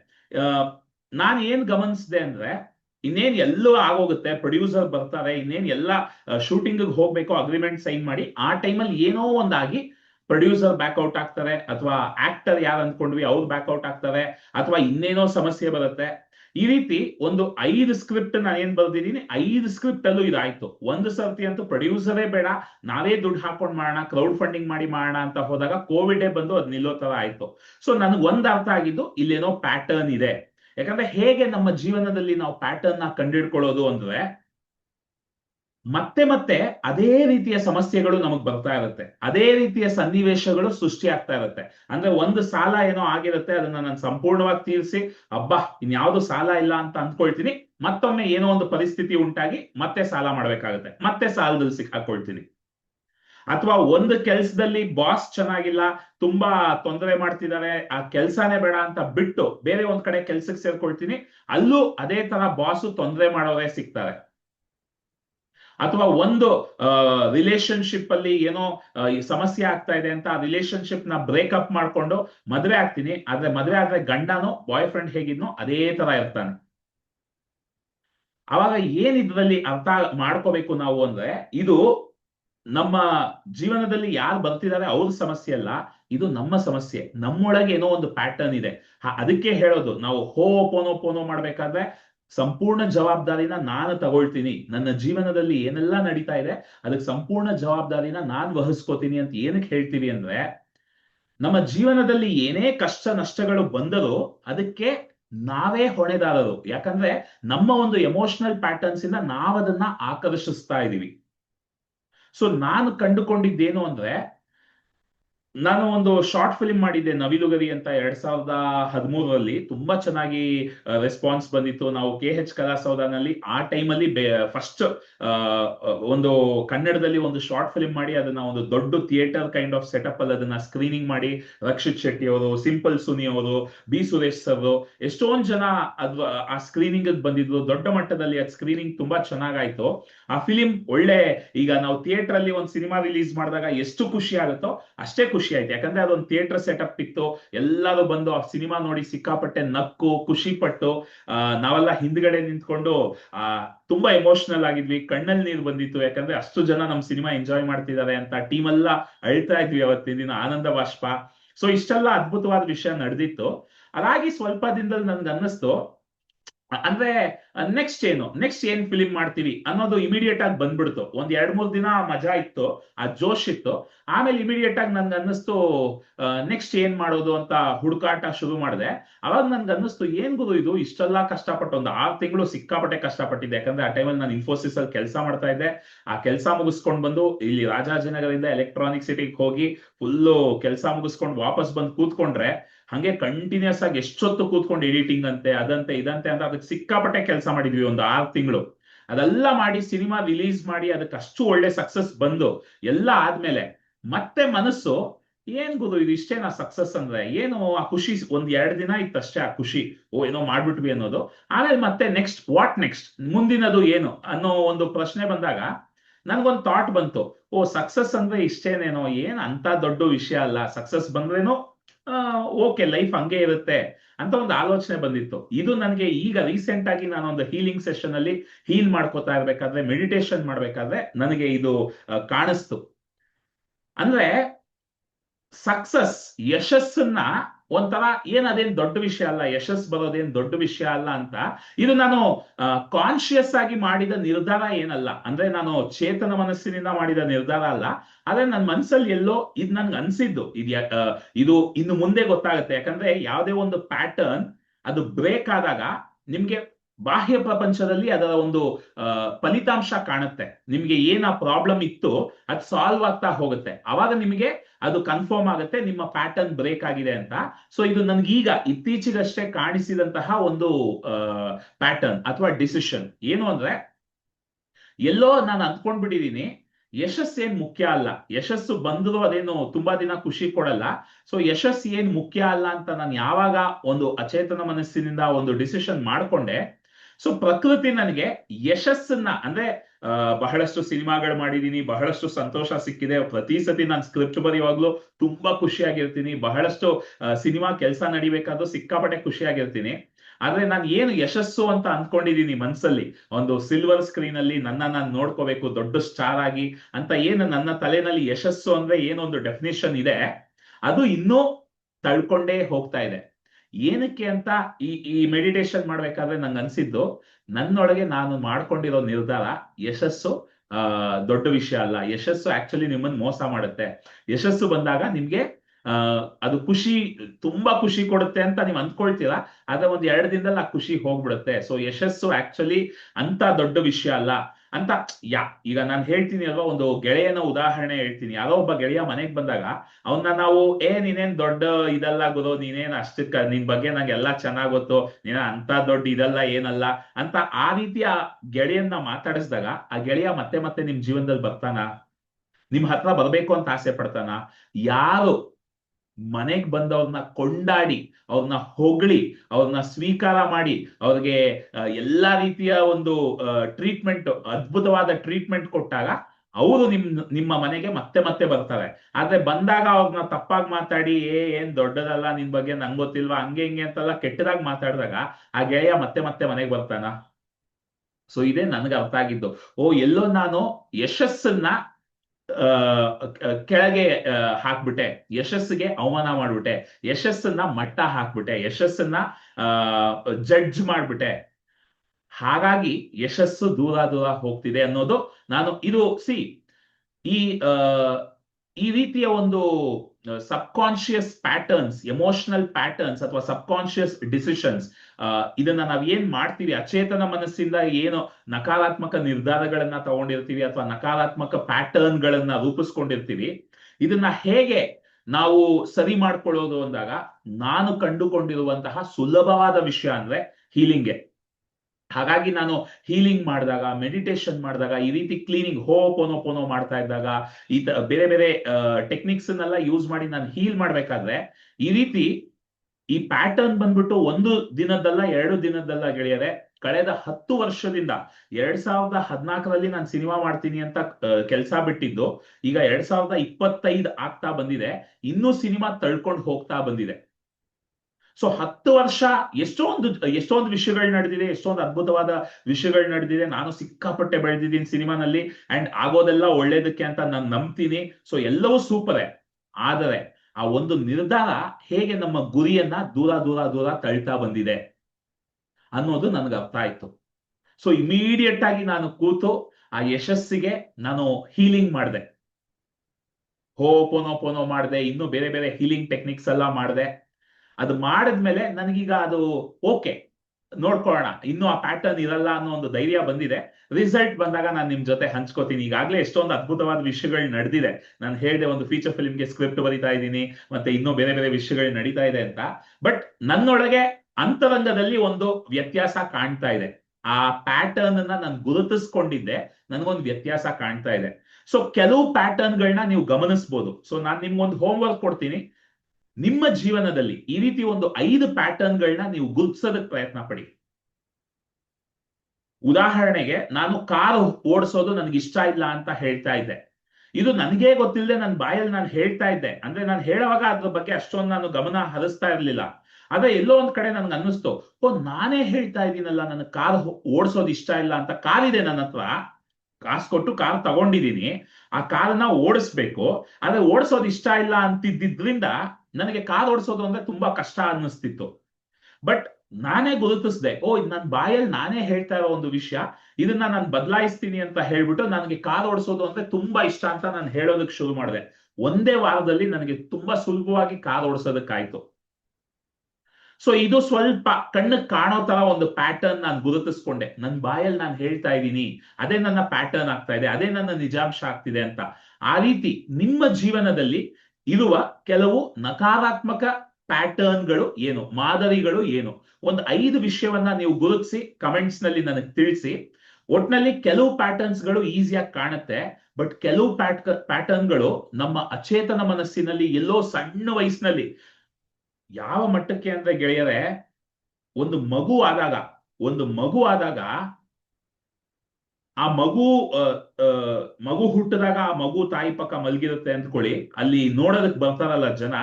ನಾನು ಏನ್ ಗಮನಿಸಿದೆ ಅಂದ್ರೆ, ಇನ್ನೇನ್ ಎಲ್ಲೂ ಆಗೋಗುತ್ತೆ ಪ್ರೊಡ್ಯೂಸರ್ ಬರ್ತಾರೆ, ಇನ್ನೇನ್ ಎಲ್ಲ ಶೂಟಿಂಗ್ ಹೋಗ್ಬೇಕು ಅಗ್ರಿಮೆಂಟ್ ಸೈನ್ ಮಾಡಿ, ಆ ಟೈಮಲ್ಲಿ ಏನೋ ಒಂದಾಗಿ ಪ್ರೊಡ್ಯೂಸರ್ ಬ್ಯಾಕ್ಔಟ್ ಆಗ್ತಾರೆ, ಅಥವಾ ಆಕ್ಟರ್ ಯಾರು ಅಂದ್ಕೊಂಡ್ವಿ, ಅವ್ರು ಬ್ಯಾಕ್ಔಟ್ ಆಗ್ತಾರೆ, ಅಥವಾ ಇನ್ನೇನೋ ಸಮಸ್ಯೆ ಬರುತ್ತೆ ಈ ರೀತಿ ಒಂದು ಐದು ಸ್ಕ್ರಿಪ್ಟ್ ನಾನು ಏನ್ ಬರ್ದಿದ್ದೀನಿ? ಐದು ಸ್ಕ್ರಿಪ್ಟ್ ಅಲ್ಲೂ ಇದಾಯ್ತು. ಒಂದು ಸರ್ತಿ ಅಂತೂ ಪ್ರೊಡ್ಯೂಸರೇ ಬೇಡ, ನಾವೇ ದುಡ್ಡು ಹಾಕೊಂಡ್ ಮಾಡೋಣ ಕ್ರೌಡ್ ಫಂಡಿಂಗ್ ಮಾಡಿ ಮಾಡೋಣ ಅಂತ ಹೋದಾಗ ಕೋವಿಡ್ ಬಂದು ಅದ್ ನಿಲ್ಲೋ ತರ ಆಯ್ತು. ಸೊ ನನ್ಗೆ ಒಂದ್ ಅರ್ಥ ಆಗಿದ್ದು ಇಲ್ಲೇನೋ ಪ್ಯಾಟರ್ನ್ ಇದೆ. ಯಾಕಂದ್ರೆ ಹೇಗೆ ನಮ್ಮ ಜೀವನದಲ್ಲಿ ನಾವು ಪ್ಯಾಟರ್ನ್ನ ಕಂಡಿಡ್ಕೊಳ್ಳೋದು ಅಂದ್ರೆ ಮತ್ತೆ ಮತ್ತೆ ಅದೇ ರೀತಿಯ ಸಮಸ್ಯೆಗಳು ನಮಗ್ ಬರ್ತಾ ಇರುತ್ತೆ. ಅದೇ ರೀತಿಯ ಸನ್ನಿವೇಶಗಳು ಸೃಷ್ಟಿ ಆಗ್ತಾ ಇರುತ್ತೆ. ಅಂದ್ರೆ ಒಂದು ಸಾಲ ಏನೋ ಆಗಿರುತ್ತೆ, ಅದನ್ನ ನಾನು ಸಂಪೂರ್ಣವಾಗಿ ತೀರಿಸಿ, ಅಬ್ಬಾ, ಇನ್ಯಾವುದು ಸಾಲ ಇಲ್ಲ ಅಂತ ಅಂದ್ಕೊಳ್ತೀನಿ. ಮತ್ತೊಮ್ಮೆ ಏನೋ ಒಂದು ಪರಿಸ್ಥಿತಿ ಉಂಟಾಗಿ ಮತ್ತೆ ಸಾಲ ಮಾಡ್ಬೇಕಾಗುತ್ತೆ. ಮತ್ತೆ ಸಾಲದಲ್ಲಿ ಸಿಕ್ಕಾಕೊಳ್ತೀನಿ ಅಥವಾ ಒಂದು ಕೆಲ್ಸದಲ್ಲಿ ಬಾಸ್ ಚೆನ್ನಾಗಿಲ್ಲ, ತುಂಬಾ ತೊಂದರೆ ಮಾಡ್ತಿದ್ದಾರೆ ಆ ಕೆಲ್ಸಾನೇ ಬೇಡ ಅಂತ ಬಿಟ್ಟು ಬೇರೆ ಒಂದ್ ಕಡೆ ಕೆಲ್ಸಕ್ಕೆ ಸೇರ್ಕೊಳ್ತೀನಿ. ಅಲ್ಲೂ ಅದೇ ತರ ಬಾಸು ತೊಂದರೆ ಮಾಡೋರೇ ಸಿಗ್ತಾರೆ. ಅಥವಾ ಒಂದು ರಿಲೇಶನ್ಶಿಪ್ ಅಲ್ಲಿ ಏನೋ ಸಮಸ್ಯೆ ಆಗ್ತಾ ಇದೆ ಅಂತ ಆ ರಿಲೇಶನ್ಶಿಪ್ನ ಬ್ರೇಕಪ್ ಮಾಡ್ಕೊಂಡು ಮದ್ವೆ ಆಗ್ತೀನಿ, ಆದ್ರೆ ಮದ್ವೆ ಆದ್ರೆ ಗಂಡನೋ ಬಾಯ್ ಫ್ರೆಂಡ್ ಹೇಗಿದ್ನೋ ಅದೇ ತರ ಇರ್ತಾನೆ. ಅವಾಗ ಏನ್ ಇದ್ರಲ್ಲಿ ಅರ್ಥ ಮಾಡ್ಕೋಬೇಕು ನಾವು ಅಂದ್ರೆ, ಇದು ನಮ್ಮ ಜೀವನದಲ್ಲಿ ಯಾರು ಬರ್ತಿದ್ದಾರೆ ಅವ್ರ ಸಮಸ್ಯೆ ಅಲ್ಲ, ಇದು ನಮ್ಮ ಸಮಸ್ಯೆ. ನಮ್ಮೊಳಗೆ ಏನೋ ಒಂದು ಪ್ಯಾಟರ್ನ್ ಇದೆ. ಅದಕ್ಕೆ ಹೇಳೋದು, ನಾವು ಹೋ, ಪೋನೋ ಪೋನೋ ಮಾಡ್ಬೇಕಾದ್ರೆ ಸಂಪೂರ್ಣ ಜವಾಬ್ದಾರಿನ ನಾನು ತಗೊಳ್ತೀನಿ. ನನ್ನ ಜೀವನದಲ್ಲಿ ಏನೆಲ್ಲ ನಡೀತಾ ಇದೆ, ಅದಕ್ಕೆ ಸಂಪೂರ್ಣ ಜವಾಬ್ದಾರಿನ ನಾನ್ ವಹಿಸ್ಕೋತೀನಿ ಅಂತ ಏನಕ್ಕೆ ಹೇಳ್ತೀವಿ ಅಂದ್ರೆ, ನಮ್ಮ ಜೀವನದಲ್ಲಿ ಏನೇ ಕಷ್ಟ ನಷ್ಟಗಳು ಬಂದರೂ ಅದಕ್ಕೆ ನಾವೇ ಹೊಣೆದಾರರು ಯಾಕಂದ್ರೆ ನಮ್ಮ ಒಂದು ಎಮೋಷನಲ್ ಪ್ಯಾಟರ್ನ್ಸ್ ಇಂದ ನಾವದನ್ನ ಆಕರ್ಷಿಸ್ತಾ ಇದೀವಿ ಸೊ ನಾನು ಕಂಡುಕೊಂಡಿದ್ದೇನು ಅಂದ್ರೆ ನಾನು ಒಂದು ಶಾರ್ಟ್ ಫಿಲ್ಮ್ ಮಾಡಿದ್ದೆ ನವಿಲುಗರಿ ಅಂತ ಎರಡ್ ಸಾವಿರದ ಹದಿಮೂರರಲ್ಲಿ. ತುಂಬಾ ಚೆನ್ನಾಗಿ ರೆಸ್ಪಾನ್ಸ್ ಬಂದಿತ್ತು. ನಾವು ಕೆ ಎಚ್ ಕಲಾಸೌಧನಲ್ಲಿ ಆ ಟೈಮಲ್ಲಿ ಫಸ್ಟ್ ಒಂದು ಕನ್ನಡದಲ್ಲಿ ಒಂದು ಶಾರ್ಟ್ ಫಿಲ್ಮ್ ಮಾಡಿ, ಅದನ್ನ ಒಂದು ದೊಡ್ಡ ಥಿಯೇಟರ್ ಕೈಂಡ್ ಆಫ್ ಸೆಟಪ್ ಅಲ್ಲಿ ಅದನ್ನ ಸ್ಕ್ರೀನಿಂಗ್ ಮಾಡಿ, ರಕ್ಷಿತ್ ಶೆಟ್ಟಿ ಅವರು ಸಿಂಪಲ್ ಸುನಿ ಅವರು, ಬಿ ಸುರೇಶ್ ಸರ್ ಎಷ್ಟೊಂದ್ ಜನ ಅದು, ಆ ಸ್ಕ್ರೀನಿಂಗ್ ಬಂದಿದ್ರು. ದೊಡ್ಡ ಮಟ್ಟದಲ್ಲಿ ಅದ್ ಸ್ಕ್ರೀನಿಂಗ್ ತುಂಬಾ ಚೆನ್ನಾಗಾಯ್ತು. ಆ ಫಿಲಿಂ ಒಳ್ಳೆ, ಈಗ ನಾವು ಥಿಯೇಟರ್ ಅಲ್ಲಿ ಒಂದು ಸಿನಿಮಾ ರಿಲೀಸ್ ಮಾಡಿದಾಗ ಎಷ್ಟು ಖುಷಿ ಆಗುತ್ತೋ ಅಷ್ಟೇ ಖುಷಿ ಆಯ್ತು. ಯಾಕಂದ್ರೆ ಅದೊಂದು ಥಿಯೇಟರ್ ಸೆಟಪ್ ಇತ್ತು. ಎಲ್ಲರೂ ಬಂದು ಆ ಸಿನಿಮಾ ನೋಡಿ ಸಿಕ್ಕಾಪಟ್ಟೆ ನಕ್ಕು ಖುಷಿ ಪಟ್ಟು ನಾವೆಲ್ಲ ಹಿಂದ್ಗಡೆ ನಿಂತ್ಕೊಂಡು, ಆ, ತುಂಬಾ ಎಮೋಷನಲ್ ಆಗಿದ್ವಿ. ಕಣ್ಣಲ್ಲಿ ನೀರು ಬಂದಿತ್ತು. ಯಾಕಂದ್ರೆ ಅಷ್ಟು ಜನ ನಮ್ ಸಿನಿಮಾ ಎಂಜಾಯ್ ಮಾಡ್ತಿದ್ದಾರೆ ಅಂತ ಟೀಮ್ ಎಲ್ಲ ಅಳ್ತಾ ಇದ್ವಿ ಅವತ್ತಿನ ದಿನ, ಆನಂದ ಬಾಷ್ಪ. ಸೊ ಇಷ್ಟೆಲ್ಲ ಅದ್ಭುತವಾದ ವಿಷಯ ನಡೆದಿತ್ತು. ಅದಾಗಿ ಸ್ವಲ್ಪ ದಿನದಲ್ಲಿ ನನ್ಗೆ ಅನ್ನಿಸ್ತು ಅಂದ್ರೆ ನೆಕ್ಸ್ಟ್ ಏನು? ನೆಕ್ಸ್ಟ್ ಏನ್ ಫಿಲಿಂ ಮಾಡ್ತೀವಿ ಅನ್ನೋದು ಇಮಿಡಿಯೇಟ್ ಆಗಿ ಬಂದ್ಬಿಡ್ತು. ಒಂದ್ ಎರಡ್ ಮೂರ್ ದಿನ ಮಜಾ ಇತ್ತು, ಆ ಜೋಶ್ ಇತ್ತು. ಆಮೇಲೆ ಇಮಿಡಿಯೇಟ್ ಆಗಿ ನನ್ಗೆ ಅನ್ನಿಸ್ತು ನೆಕ್ಸ್ಟ್ ಏನ್ ಮಾಡೋದು ಅಂತ ಹುಡುಕಾಟ ಶುರು ಮಾಡಿದೆ. ಅವಾಗ ನನ್ಗೆ ಅನ್ನಿಸ್ತು, ಏನ್ ಗುರು ಇದು? ಇಷ್ಟೆಲ್ಲ ಕಷ್ಟಪಟ್ಟು, ಒಂದು ಆರು ತಿಂಗಳು ಸಿಕ್ಕಾಪಟ್ಟೆ ಕಷ್ಟಪಟ್ಟಿದ್ದೆ. ಯಾಕಂದ್ರೆ ಆ ಟೈಮಲ್ಲಿ ನಾನು ಇನ್ಫೋಸಿಸ್ ಅಲ್ಲಿ ಕೆಲಸ ಮಾಡ್ತಾ ಇದ್ದೆ. ಆ ಕೆಲಸ ಮುಗಿಸ್ಕೊಂಡು ಬಂದು ಇಲ್ಲಿ ರಾಜಾಜಿನಗರದಿಂದ ಎಲೆಕ್ಟ್ರಾನಿಕ್ ಸಿಟಿಗೆ ಹೋಗಿ ಫುಲ್ಲು ಕೆಲಸ ಮುಗಿಸ್ಕೊಂಡು ವಾಪಸ್ ಬಂದು ಕೂತ್ಕೊಂಡ್ರೆ ಹಂಗೆ ಕಂಟಿನ್ಯೂಸ್ ಆಗಿ ಎಷ್ಟೊತ್ತು ಕೂತ್ಕೊಂಡು ಎಡಿಟಿಂಗ್ ಅಂತೆ, ಅದಂತೆ, ಇದಂತೆ ಅಂತ ಅದಕ್ಕೆ ಸಿಕ್ಕಾಪಟ್ಟೆ ಕೆಲಸ ಮಾಡಿದ್ವಿ ಒಂದು ಆರು ತಿಂಗಳು. ಅದೆಲ್ಲ ಮಾಡಿ ಸಿನಿಮಾ ರಿಲೀಸ್ ಮಾಡಿ ಅದಕ್ಕೆ ಅಷ್ಟು ಒಳ್ಳೆ ಸಕ್ಸಸ್ ಬಂದು, ಎಲ್ಲ ಆದ್ಮೇಲೆ ಮತ್ತೆ ಮನಸ್ಸು, ಏನ್ ಗುರು ಇದು ಇಷ್ಟೇನಾ ಸಕ್ಸಸ್ ಅಂದ್ರೆ? ಏನು ಆ ಖುಷಿ ಒಂದ್ ಎರಡ್ ದಿನ ಇತ್ತಷ್ಟೇ ಆ ಖುಷಿ. ಓ, ಏನೋ ಮಾಡ್ಬಿಟ್ವಿ ಅನ್ನೋದು. ಆಮೇಲೆ ಮತ್ತೆ ನೆಕ್ಸ್ಟ್ ವಾಟ್ ನೆಕ್ಸ್ಟ್ ಮುಂದಿನದು ಏನು ಅನ್ನೋ ಒಂದು ಪ್ರಶ್ನೆ ಬಂದಾಗ ನನ್ಗೊಂದು ಥಾಟ್ ಬಂತು. ಓ ಸಕ್ಸಸ್ ಅಂದ್ರೆ ಇಷ್ಟೇನೇನೋ? ಏನ್ ಅಂತ ದೊಡ್ಡ ವಿಷಯ ಅಲ್ಲ. ಸಕ್ಸಸ್ ಬಂದ್ರೇನು ಓಕೆ ಲೈಫ್ ಹಂಗೆ ಇರುತ್ತೆ ಅಂತ ಒಂದು ಆಲೋಚನೆ ಬಂದಿತ್ತು. ಇದು ನನಗೆ ಈಗ ರೀಸೆಂಟ್ ಆಗಿ ನಾನು ಒಂದು ಹೀಲಿಂಗ್ ಸೆಷನ್ ಅಲ್ಲಿ ಹೀಲ್ ಮಾಡ್ಕೋತಾ ಇರ್ಬೇಕಾದ್ರೆ ಮೆಡಿಟೇಷನ್ ಮಾಡ್ಬೇಕಾದ್ರೆ ನನಗೆ ಇದು ಕಾಣಿಸ್ತು. ಅಂದ್ರೆ ಸಕ್ಸಸ್ ಯಶಸ್ಸನ್ನ ಒಂಥರ ಏನ್ ಅದೇನ್ ದೊಡ್ಡ ವಿಷಯ ಅಲ್ಲ, ಯಶಸ್ ಬರೋದೇನ್ ದೊಡ್ಡ ವಿಷಯ ಅಲ್ಲ ಅಂತ. ಇದು ನಾನು ಕಾನ್ಶಿಯಸ್ ಆಗಿ ಮಾಡಿದ ನಿರ್ಧಾರ ಏನಲ್ಲ. ಅಂದ್ರೆ ನಾನು ಚೇತನ ಮನಸ್ಸಿನಿಂದ ಮಾಡಿದ ನಿರ್ಧಾರ ಅಲ್ಲ. ಆದ್ರೆ ನನ್ನ ಮನ್ಸಲ್ಲಿ ಎಲ್ಲೋ ಇದು ನನ್ಗೆ ಅನ್ಸಿದ್ದು. ಇದು ಇದು ಇನ್ನು ಮುಂದೆ ಗೊತ್ತಾಗುತ್ತೆ. ಯಾಕಂದ್ರೆ ಯಾವುದೇ ಒಂದು ಪ್ಯಾಟರ್ನ್ ಅದು ಬ್ರೇಕ್ ಆದಾಗ ನಿಮ್ಗೆ ಬಾಹ್ಯ ಪ್ರಪಂಚದಲ್ಲಿ ಅದರ ಒಂದು ಫಲಿತಾಂಶ ಕಾಣುತ್ತೆ. ನಿಮ್ಗೆ ಏನ ಪ್ರಾಬ್ಲಮ್ ಇತ್ತು ಅದು ಸಾಲ್ವ್ ಆಗ್ತಾ ಹೋಗುತ್ತೆ. ಅವಾಗ ನಿಮಗೆ ಅದು ಕನ್ಫರ್ಮ್ ಆಗುತ್ತೆ, ನಿಮ್ಮ ಪ್ಯಾಟರ್ನ್ ಬ್ರೇಕ್ ಆಗಿದೆ ಅಂತ. ಸೊ ಇದು ನನ್ಗೀಗ ಇತ್ತೀಚೆಗಷ್ಟೇ ಕಾಣಿಸಿದಂತಹ ಒಂದು ಪ್ಯಾಟರ್ನ್ ಅಥವಾ ಡಿಸಿಷನ್ ಏನು ಅಂದ್ರೆ, ಎಲ್ಲೋ ನಾನು ಅಂದ್ಕೊಂಡ್ಬಿಟ್ಟಿದೀನಿ, ಯಶಸ್ಸು ಏನ್ ಮುಖ್ಯ ಅಲ್ಲ. ಯಶಸ್ಸು ಬಂದರೂ ಅದೇನು ತುಂಬಾ ದಿನ ಖುಷಿ ಕೊಡಲ್ಲ. ಸೊ ಯಶಸ್ಸು ಏನ್ ಮುಖ್ಯ ಅಲ್ಲ ಅಂತ ನಾನು ಯಾವಾಗ ಒಂದು ಅಚೇತನ ಮನಸ್ಸಿನಿಂದ ಒಂದು ಡಿಸಿಷನ್ ಮಾಡ್ಕೊಂಡೆ ಸೊ ಪ್ರಕೃತಿ ನನಗೆ ಯಶಸ್ಸನ್ನ, ಅಂದ್ರೆ ಬಹಳಷ್ಟು ಸಿನಿಮಾಗಳು ಮಾಡಿದೀನಿ, ಬಹಳಷ್ಟು ಸಂತೋಷ ಸಿಕ್ಕಿದೆ. ಪ್ರತಿ ಸತಿ ನಾನು ಸ್ಕ್ರಿಪ್ಟ್ ಬರೆಯುವಾಗ್ಲೂ ತುಂಬಾ ಖುಷಿಯಾಗಿರ್ತೀನಿ. ಬಹಳಷ್ಟು ಸಿನಿಮಾ ಕೆಲಸ ನಡಿಬೇಕಾದ್ರೂ ಸಿಕ್ಕಾಪಟ್ಟೆ ಖುಷಿಯಾಗಿರ್ತೀನಿ. ಆದ್ರೆ ನಾನು ಏನು ಯಶಸ್ಸು ಅಂತ ಅಂದ್ಕೊಂಡಿದೀನಿ ಮನ್ಸಲ್ಲಿ. ಒಂದು ಸಿಲ್ವರ್ ಸ್ಕ್ರೀನ್ ಅಲ್ಲಿ ನನ್ನ ನಾನು ನೋಡ್ಕೋಬೇಕು, ದೊಡ್ಡ ಸ್ಟಾರ್ ಆಗಿ ಅಂತ ಏನು ನನ್ನ ತಲೆನಲ್ಲಿ ಯಶಸ್ಸು ಅಂದ್ರೆ ಏನೊಂದು ಡೆಫಿನೇಷನ್ ಇದೆ. ಅದು ಇನ್ನೂ ತಳ್ಕೊಂಡೇ ಹೋಗ್ತಾ ಇದೆ. ಏನಕ್ಕೆ ಅಂತ ಈ ಈ ಮೆಡಿಟೇಷನ್ ಮಾಡ್ಬೇಕಾದ್ರೆ ನಂಗೆ ಅನ್ಸಿದ್ದು, ನನ್ನೊಳಗೆ ನಾನು ಮಾಡ್ಕೊಂಡಿರೋ ನಿರ್ಧಾರ ಯಶಸ್ಸು ದೊಡ್ಡ ವಿಷಯ ಅಲ್ಲ. ಯಶಸ್ಸು ಆಕ್ಚುಲಿ ನಿಮ್ಮನ್ನ ಮೋಸ ಮಾಡುತ್ತೆ. ಯಶಸ್ಸು ಬಂದಾಗ ನಿಮ್ಗೆ ಅದು ಖುಷಿ, ತುಂಬಾ ಖುಷಿ ಕೊಡುತ್ತೆ ಅಂತ ನೀವು ಅಂದ್ಕೊಳ್ತೀರಾ? ಆದ್ರೆ ಒಂದ್ ಎರಡು ದಿನದಲ್ಲಿ ಆ ಖುಷಿ ಹೋಗ್ಬಿಡುತ್ತೆ. ಸೊ ಯಶಸ್ಸು ಆಕ್ಚುಲಿ ಅಂತ ದೊಡ್ಡ ವಿಷಯ ಅಲ್ಲ. ಅಂತ, ಯಾ, ಈಗ ನಾನು ಹೇಳ್ತೀನಿ ಅಲ್ವಾ, ಒಂದು ಗೆಳೆಯನ ಉದಾಹರಣೆ ಹೇಳ್ತೀನಿ. ಯಾರೋ ಒಬ್ಬ ಗೆಳೆಯ ಮನೆಗ್ ಬಂದಾಗ ಅವನ್ನ ನಾವು, ಏ, ನೀನೇನ್ ದೊಡ್ಡ ಇದೆಲ್ಲ ಗುರು, ನೀನೇನ್ ಅಷ್ಟಕ್ಕ, ನಿನ್ ಬಗ್ಗೆ ನಂಗೆ ಎಲ್ಲಾ ಚೆನ್ನಾಗ್ ಗೊತ್ತು ನೀನ ಅಂತ ದೊಡ್ಡ ಇದೆಲ್ಲ, ಏನಲ್ಲ ಅಂತ ಆ ರೀತಿಯ ಗೆಳೆಯನ್ನ ಮಾತಾಡಿಸಿದಾಗ, ಆ ಗೆಳೆಯ ಮತ್ತೆ ಮತ್ತೆ ನಿಮ್ ಜೀವನದಲ್ಲಿ ಬರ್ತಾನ? ನಿಮ್ ಹತ್ರ ಬರ್ಬೇಕು ಅಂತ ಆಸೆ ಪಡ್ತಾನ? ಯಾರು ಮನೆಗ್ ಬಂದವ್ರನ್ನ ಕೊಂಡಾಡಿ ಅವ್ರನ್ನ ಹೊಗಳಿ ಅವ್ರನ್ನ ಸ್ವೀಕಾರ ಮಾಡಿ, ಅವ್ರಿಗೆ ಎಲ್ಲಾ ರೀತಿಯ ಒಂದು ಟ್ರೀಟ್ಮೆಂಟ್ ಅದ್ಭುತವಾದ ಟ್ರೀಟ್ಮೆಂಟ್ ಕೊಟ್ಟಾಗ ಅವರು ನಿಮ್, ನಿಮ್ಮ ಮನೆಗೆ ಮತ್ತೆ ಮತ್ತೆ ಬರ್ತಾರೆ. ಆದ್ರೆ ಬಂದಾಗ ಅವ್ರನ್ನ ತಪ್ಪಾಗಿ ಮಾತಾಡಿ, ಏ, ಏನ್ ದೊಡ್ಡದಲ್ಲ ನಿನ್ ಬಗ್ಗೆ, ನಂಗ್ ಗೊತ್ತಿಲ್ವಾ? ಹಂಗೆ, ಹಿಂಗೆ ಅಂತೆಲ್ಲ ಕೆಟ್ಟದಾಗಿ ಮಾತಾಡಿದಾಗ ಆ ಗೆಳೆಯ ಮತ್ತೆ ಮತ್ತೆ ಮನೆಗೆ ಬರ್ತಾನ? ಸೊ, ಇದೇ ನನ್ಗೆ ಅರ್ಥ ಆಗಿದ್ದು. ಓ, ಎಲ್ಲೋ ನಾನು ಯಶಸ್ಸನ್ನ ಕೆಳಗೆ ಹಾಕ್ಬಿಟ್ಟೆ. ಯಶಸ್ಸಿಗೆ ಅವಮಾನ ಮಾಡ್ಬಿಟ್ಟೆ. ಯಶಸ್ಸನ್ನ ಮಟ್ಟ ಹಾಕ್ಬಿಟ್ಟೆ. ಯಶಸ್ಸನ್ನ ಜಡ್ಜ್ ಮಾಡ್ಬಿಟ್ಟೆ. ಹಾಗಾಗಿ ಯಶಸ್ಸು ದೂರ ದೂರ ಹೋಗ್ತಿದೆ ಅನ್ನೋದು ನಾನು ಇದು ಸಿ ಈ ಈ ರೀತಿಯ ಒಂದು subconscious patterns emotional patterns ಅಥವಾ ಸಬ್ ಕಾನ್ಶಿಯಸ್ ಡಿಸಿಷನ್ಸ್ ಇದನ್ನ ನಾವ್ ಏನ್ ಮಾಡ್ತೀವಿ? ಅಚೇತನ ಮನಸ್ಸಿಂದ ಏನು ನಕಾರಾತ್ಮಕ ನಿರ್ಧಾರಗಳನ್ನ ತಗೊಂಡಿರ್ತೀವಿ ಅಥವಾ ನಕಾರಾತ್ಮಕ ಪ್ಯಾಟರ್ನ್ ಗಳನ್ನ ರೂಪಿಸ್ಕೊಂಡಿರ್ತೀವಿ. ಇದನ್ನ ಹೇಗೆ ನಾವು ಸರಿ ಮಾಡ್ಕೊಳ್ಳೋದು ಅಂದಾಗ, ನಾನು ಕಂಡುಕೊಂಡಿರುವಂತಹ ಸುಲಭವಾದ ವಿಷಯ ಅಂದ್ರೆ ಹೀಲಿಂಗ್ಗೆ ಹಾಗಾಗಿ ನಾನು ಹೀಲಿಂಗ್ ಮಾಡಿದಾಗ ಮೆಡಿಟೇಷನ್ ಮಾಡಿದಾಗ, ಈ ರೀತಿ ಕ್ಲೀನಿಂಗ್ ಹೋ, ಪೋನೋ ಪೋನೋ ಮಾಡ್ತಾ ಇದ್ದಾಗ, ಈ ಬೇರೆ ಬೇರೆ ಟೆಕ್ನಿಕ್ಸ್ ಅನ್ನೆಲ್ಲ ಯೂಸ್ ಮಾಡಿ ನಾನು ಹೀಲ್ ಮಾಡ್ಬೇಕಾದ್ರೆ, ಈ ರೀತಿ ಈ ಪ್ಯಾಟರ್ನ್ ಬಂದ್ಬಿಟ್ಟು ಒಂದು ದಿನದಲ್ಲ ಎರಡು ದಿನದಲ್ಲ ಗೆಳೆಯರೆ, ಕಳೆದ ಹತ್ತು ವರ್ಷದಿಂದ, ಎರಡ್ ಸಾವಿರದ ಹದಿನಾಲ್ಕರಲ್ಲಿ ನಾನು ಸಿನಿಮಾ ಮಾಡ್ತೀನಿ ಅಂತ ಕೆಲಸ ಬಿಟ್ಟಿದ್ದು, ಈಗ ಎರಡ್ ಸಾವಿರದ ಇಪ್ಪತ್ತೈದು ಆಗ್ತಾ ಬಂದಿದೆ, ಇನ್ನೂ ಸಿನಿಮಾ ತಳ್ಕೊಂಡು ಹೋಗ್ತಾ ಬಂದಿದೆ. ಸೊ ಹತ್ತು ವರ್ಷ ಎಷ್ಟೊಂದು ಎಷ್ಟೊಂದು ವಿಷಯಗಳು ನಡೆದಿದೆ, ಎಷ್ಟೊಂದು ಅದ್ಭುತವಾದ ವಿಷಯಗಳು ನಡೆದಿದೆ. ನಾನು ಸಿಕ್ಕಾಪಟ್ಟೆ ಬೆಳೆದಿದ್ದೀನಿ ಸಿನಿಮಾನಲ್ಲಿ. ಅಂಡ್ ಆಗೋದೆಲ್ಲ ಒಳ್ಳೇದಕ್ಕೆ ಅಂತ ನಾನು ನಂಬ್ತೀನಿ. ಸೊ ಎಲ್ಲವೂ ಸೂಪರೇ. ಆದರೆ, ಆ ಒಂದು ನಿರ್ಧಾರ ಹೇಗೆ ನಮ್ಮ ಗುರಿಯನ್ನ ದೂರ ದೂರ ದೂರ ತಳ್ತಾ ಬಂದಿದೆ ಅನ್ನೋದು ನನಗೆ ಅರ್ಥ ಆಯ್ತು. ಸೊ ಇಮಿಡಿಯೇಟ್ ಆಗಿ ನಾನು ಕೂತು ಆ ಯಶಸ್ಸಿಗೆ ನಾನು ಹೀಲಿಂಗ್ ಮಾಡಿದೆ. ಹೋ, ಪೋನೋ ಪೋನೋ ಮಾಡಿದೆ. ಇನ್ನು ಬೇರೆ ಬೇರೆ ಹೀಲಿಂಗ್ ಟೆಕ್ನಿಕ್ಸ್ ಎಲ್ಲ ಮಾಡಿದೆ. ಅದು ಮಾಡಿದ್ಮೇಲೆ ನನಗೀಗ ಅದು ಓಕೆ, ನೋಡ್ಕೊಳ್ಳೋಣ. ಇನ್ನು ಆ ಪ್ಯಾಟರ್ನ್ ಇರಲ್ಲ ಅನ್ನೋ ಒಂದು ಧೈರ್ಯ ಬಂದಿದೆ. ರಿಸಲ್ಟ್ ಬಂದಾಗ ನಾನು ನಿಮ್ ಜೊತೆ ಹಂಚ್ಕೋತೀನಿ. ಈಗಾಗಲೇ ಎಷ್ಟೊಂದು ಅದ್ಭುತವಾದ ವಿಷಯಗಳು ನಡೆದಿದೆ. ನಾನು ಹೇಳಿದೆ ಒಂದು ಫೀಚರ್ ಫಿಲ್ಮ್ಗೆ ಸ್ಕ್ರಿಪ್ಟ್ ಬರಿತಾ ಇದ್ದೀನಿ, ಮತ್ತೆ ಇನ್ನೂ ಬೇರೆ ಬೇರೆ ವಿಷಯಗಳು ನಡೀತಾ ಇದೆ ಅಂತ. ಬಟ್ ನನ್ನೊಳಗೆ ಅಂತರಂಗದಲ್ಲಿ ಒಂದು ವ್ಯತ್ಯಾಸ ಕಾಣ್ತಾ ಇದೆ. ಆ ಪ್ಯಾಟರ್ನ್ ಅನ್ನ ನಾನು ಗುರುತಿಸ್ಕೊಂಡಿದ್ದೆ. ನನಗೊಂದು ವ್ಯತ್ಯಾಸ ಕಾಣ್ತಾ ಇದೆ. ಸೊ ಕೆಲವು ಪ್ಯಾಟರ್ನ್ ಗಳನ್ನ ನೀವು ಗಮನಿಸಬಹುದು ಸೊ ನಾನು ನಿಮ್ಗೊಂದು ಹೋಮ್ ವರ್ಕ್ ಕೊಡ್ತೀನಿ. ನಿಮ್ಮ ಜೀವನದಲ್ಲಿ ಈ ರೀತಿ ಒಂದು ಐದು ಪ್ಯಾಟರ್ನ್ ಗಳನ್ನ ನೀವು ಗುರುತಿಸೋದಕ್ಕೆ ಪ್ರಯತ್ನ ಪಡಿ. ಉದಾಹರಣೆಗೆ, ನಾನು ಕಾರ್ ಓಡಿಸೋದು ನನಗೆ ಇಷ್ಟ ಇಲ್ಲ ಅಂತ ಹೇಳ್ತಾ ಇದ್ದೆ. ಇದು ನನಗೇ ಗೊತ್ತಿಲ್ಲದೆ ನನ್ನ ಬಾಯಲ್ಲಿ ನಾನು ಹೇಳ್ತಾ ಇದ್ದೆ. ಅಂದ್ರೆ ನಾನು ಹೇಳುವಾಗ ಅದ್ರ ಬಗ್ಗೆ ಅಷ್ಟೊಂದು ನಾನು ಗಮನ ಹರಿಸ್ತಾ ಇರ್ಲಿಲ್ಲ. ಆದ್ರೆ ಎಲ್ಲೋ ಒಂದ್ ಕಡೆ ನನ್ಗೆ ಅನ್ನಿಸ್ತು ಓ, ನಾನೇ ಹೇಳ್ತಾ ಇದ್ದೀನಲ್ಲ, ನನ್ನ ಕಾರ್ ಓಡಿಸೋದು ಇಷ್ಟ ಇಲ್ಲ ಅಂತ ಕಾರ್ ಇದೆ ನನ್ನ ಹತ್ರ. ಕಾಸು ಕೊಟ್ಟು ಕಾರ್ ತಗೊಂಡಿದ್ದೀನಿ ಆ ಕಾರನ್ನ ಓಡಿಸ್ಬೇಕು. ಆದ್ರೆ ಓಡಿಸೋದು ಇಷ್ಟ ಇಲ್ಲ ಅಂತಿದ್ದಿದ್ರಿಂದ ನನಗೆ ಕಾರ್ ಓಡಿಸೋದು ಅಂದ್ರೆ ತುಂಬಾ ಕಷ್ಟ ಅನ್ನಿಸ್ತಿತ್ತು. ಬಟ್ ನಾನೇ ಗುರುತಿಸ್ದೆ, ಓ, ಇದು ನನ್ನ ಬಾಯಲ್ಲಿ ನಾನೇ ಹೇಳ್ತಾ ಇರೋ ಒಂದು ವಿಷಯ, ಇದನ್ನ ನಾನು ಬದಲಾಯಿಸ್ತೀನಿ ಅಂತ ಹೇಳ್ಬಿಟ್ಟು ನನಗೆ ಕಾರ್ ಓಡಿಸೋದು ಅಂದ್ರೆ ತುಂಬಾ ಇಷ್ಟ ಅಂತ ನಾನು ಹೇಳೋದಕ್ಕೆ ಶುರು ಮಾಡಿದೆ. ಒಂದೇ ವಾರದಲ್ಲಿ ನನಗೆ ತುಂಬಾ ಸುಲಭವಾಗಿ ಕಾರ್ ಓಡಿಸೋದಕ್ಕಾಯ್ತು. ಸೊ ಇದು ಸ್ವಲ್ಪ ಕಣ್ಣಿಗೆ ಕಾಣೋ ತರ ಒಂದು ಪ್ಯಾಟರ್ನ್ ನಾನು ಗುರುತಿಸ್ಕೊಂಡೆ. ನನ್ನ ಬಾಯಲ್ಲಿ ನಾನು ಹೇಳ್ತಾ ಇದ್ದೀನಿ, ಅದೇ ನನ್ನ ಪ್ಯಾಟರ್ನ್ ಆಗ್ತಾ ಇದೆ, ಅದೇ ನನ್ನ ನಿಜಾಂಶ ಆಗ್ತಿದೆ ಅಂತ. ಆ ರೀತಿ ನಿಮ್ಮ ಜೀವನದಲ್ಲಿ ಇರುವ ಕೆಲವು ನಕಾರಾತ್ಮಕ ಪ್ಯಾಟರ್ನ್ಗಳು ಏನು, ಮಾದರಿಗಳು ಏನು? ಒಂದು ಐದು ವಿಷಯವನ್ನ ನೀವು ಗುರುತಿಸಿ ಕಮೆಂಟ್ಸ್ನಲ್ಲಿ ನನಗೆ ತಿಳಿಸಿ. ಒಟ್ನಲ್ಲಿ ಕೆಲವು ಪ್ಯಾಟರ್ನ್ಸ್ಗಳು ಈಸಿಯಾಗಿ ಕಾಣುತ್ತೆ, ಬಟ್ ಕೆಲವು ಪ್ಯಾಟ್, ಪ್ಯಾಟರ್ನ್ಗಳು ನಮ್ಮ ಅಚೇತನ ಮನಸ್ಸಿನಲ್ಲಿ ಎಲ್ಲೋ ಸಣ್ಣ ವಯಸ್ಸಿನಲ್ಲಿ, ಯಾವ ಮಟ್ಟಕ್ಕೆ ಅಂದ್ರೆ ಗೆಳೆಯರೆ, ಒಂದು ಮಗು ಆದಾಗ, ಒಂದು ಮಗು ಆದಾಗ ಆ ಮಗು ಮಗು ಹುಟ್ಟಿದಾಗ ಆ ಮಗು ತಾಯಿ ಪಕ್ಕ ಮಲಗಿರುತ್ತೆ ಅಂದ್ಕೊಳ್ಳಿ. ಅಲ್ಲಿ ನೋಡೋದಕ್ ಬರ್ತಾರಲ್ಲ ಜನ.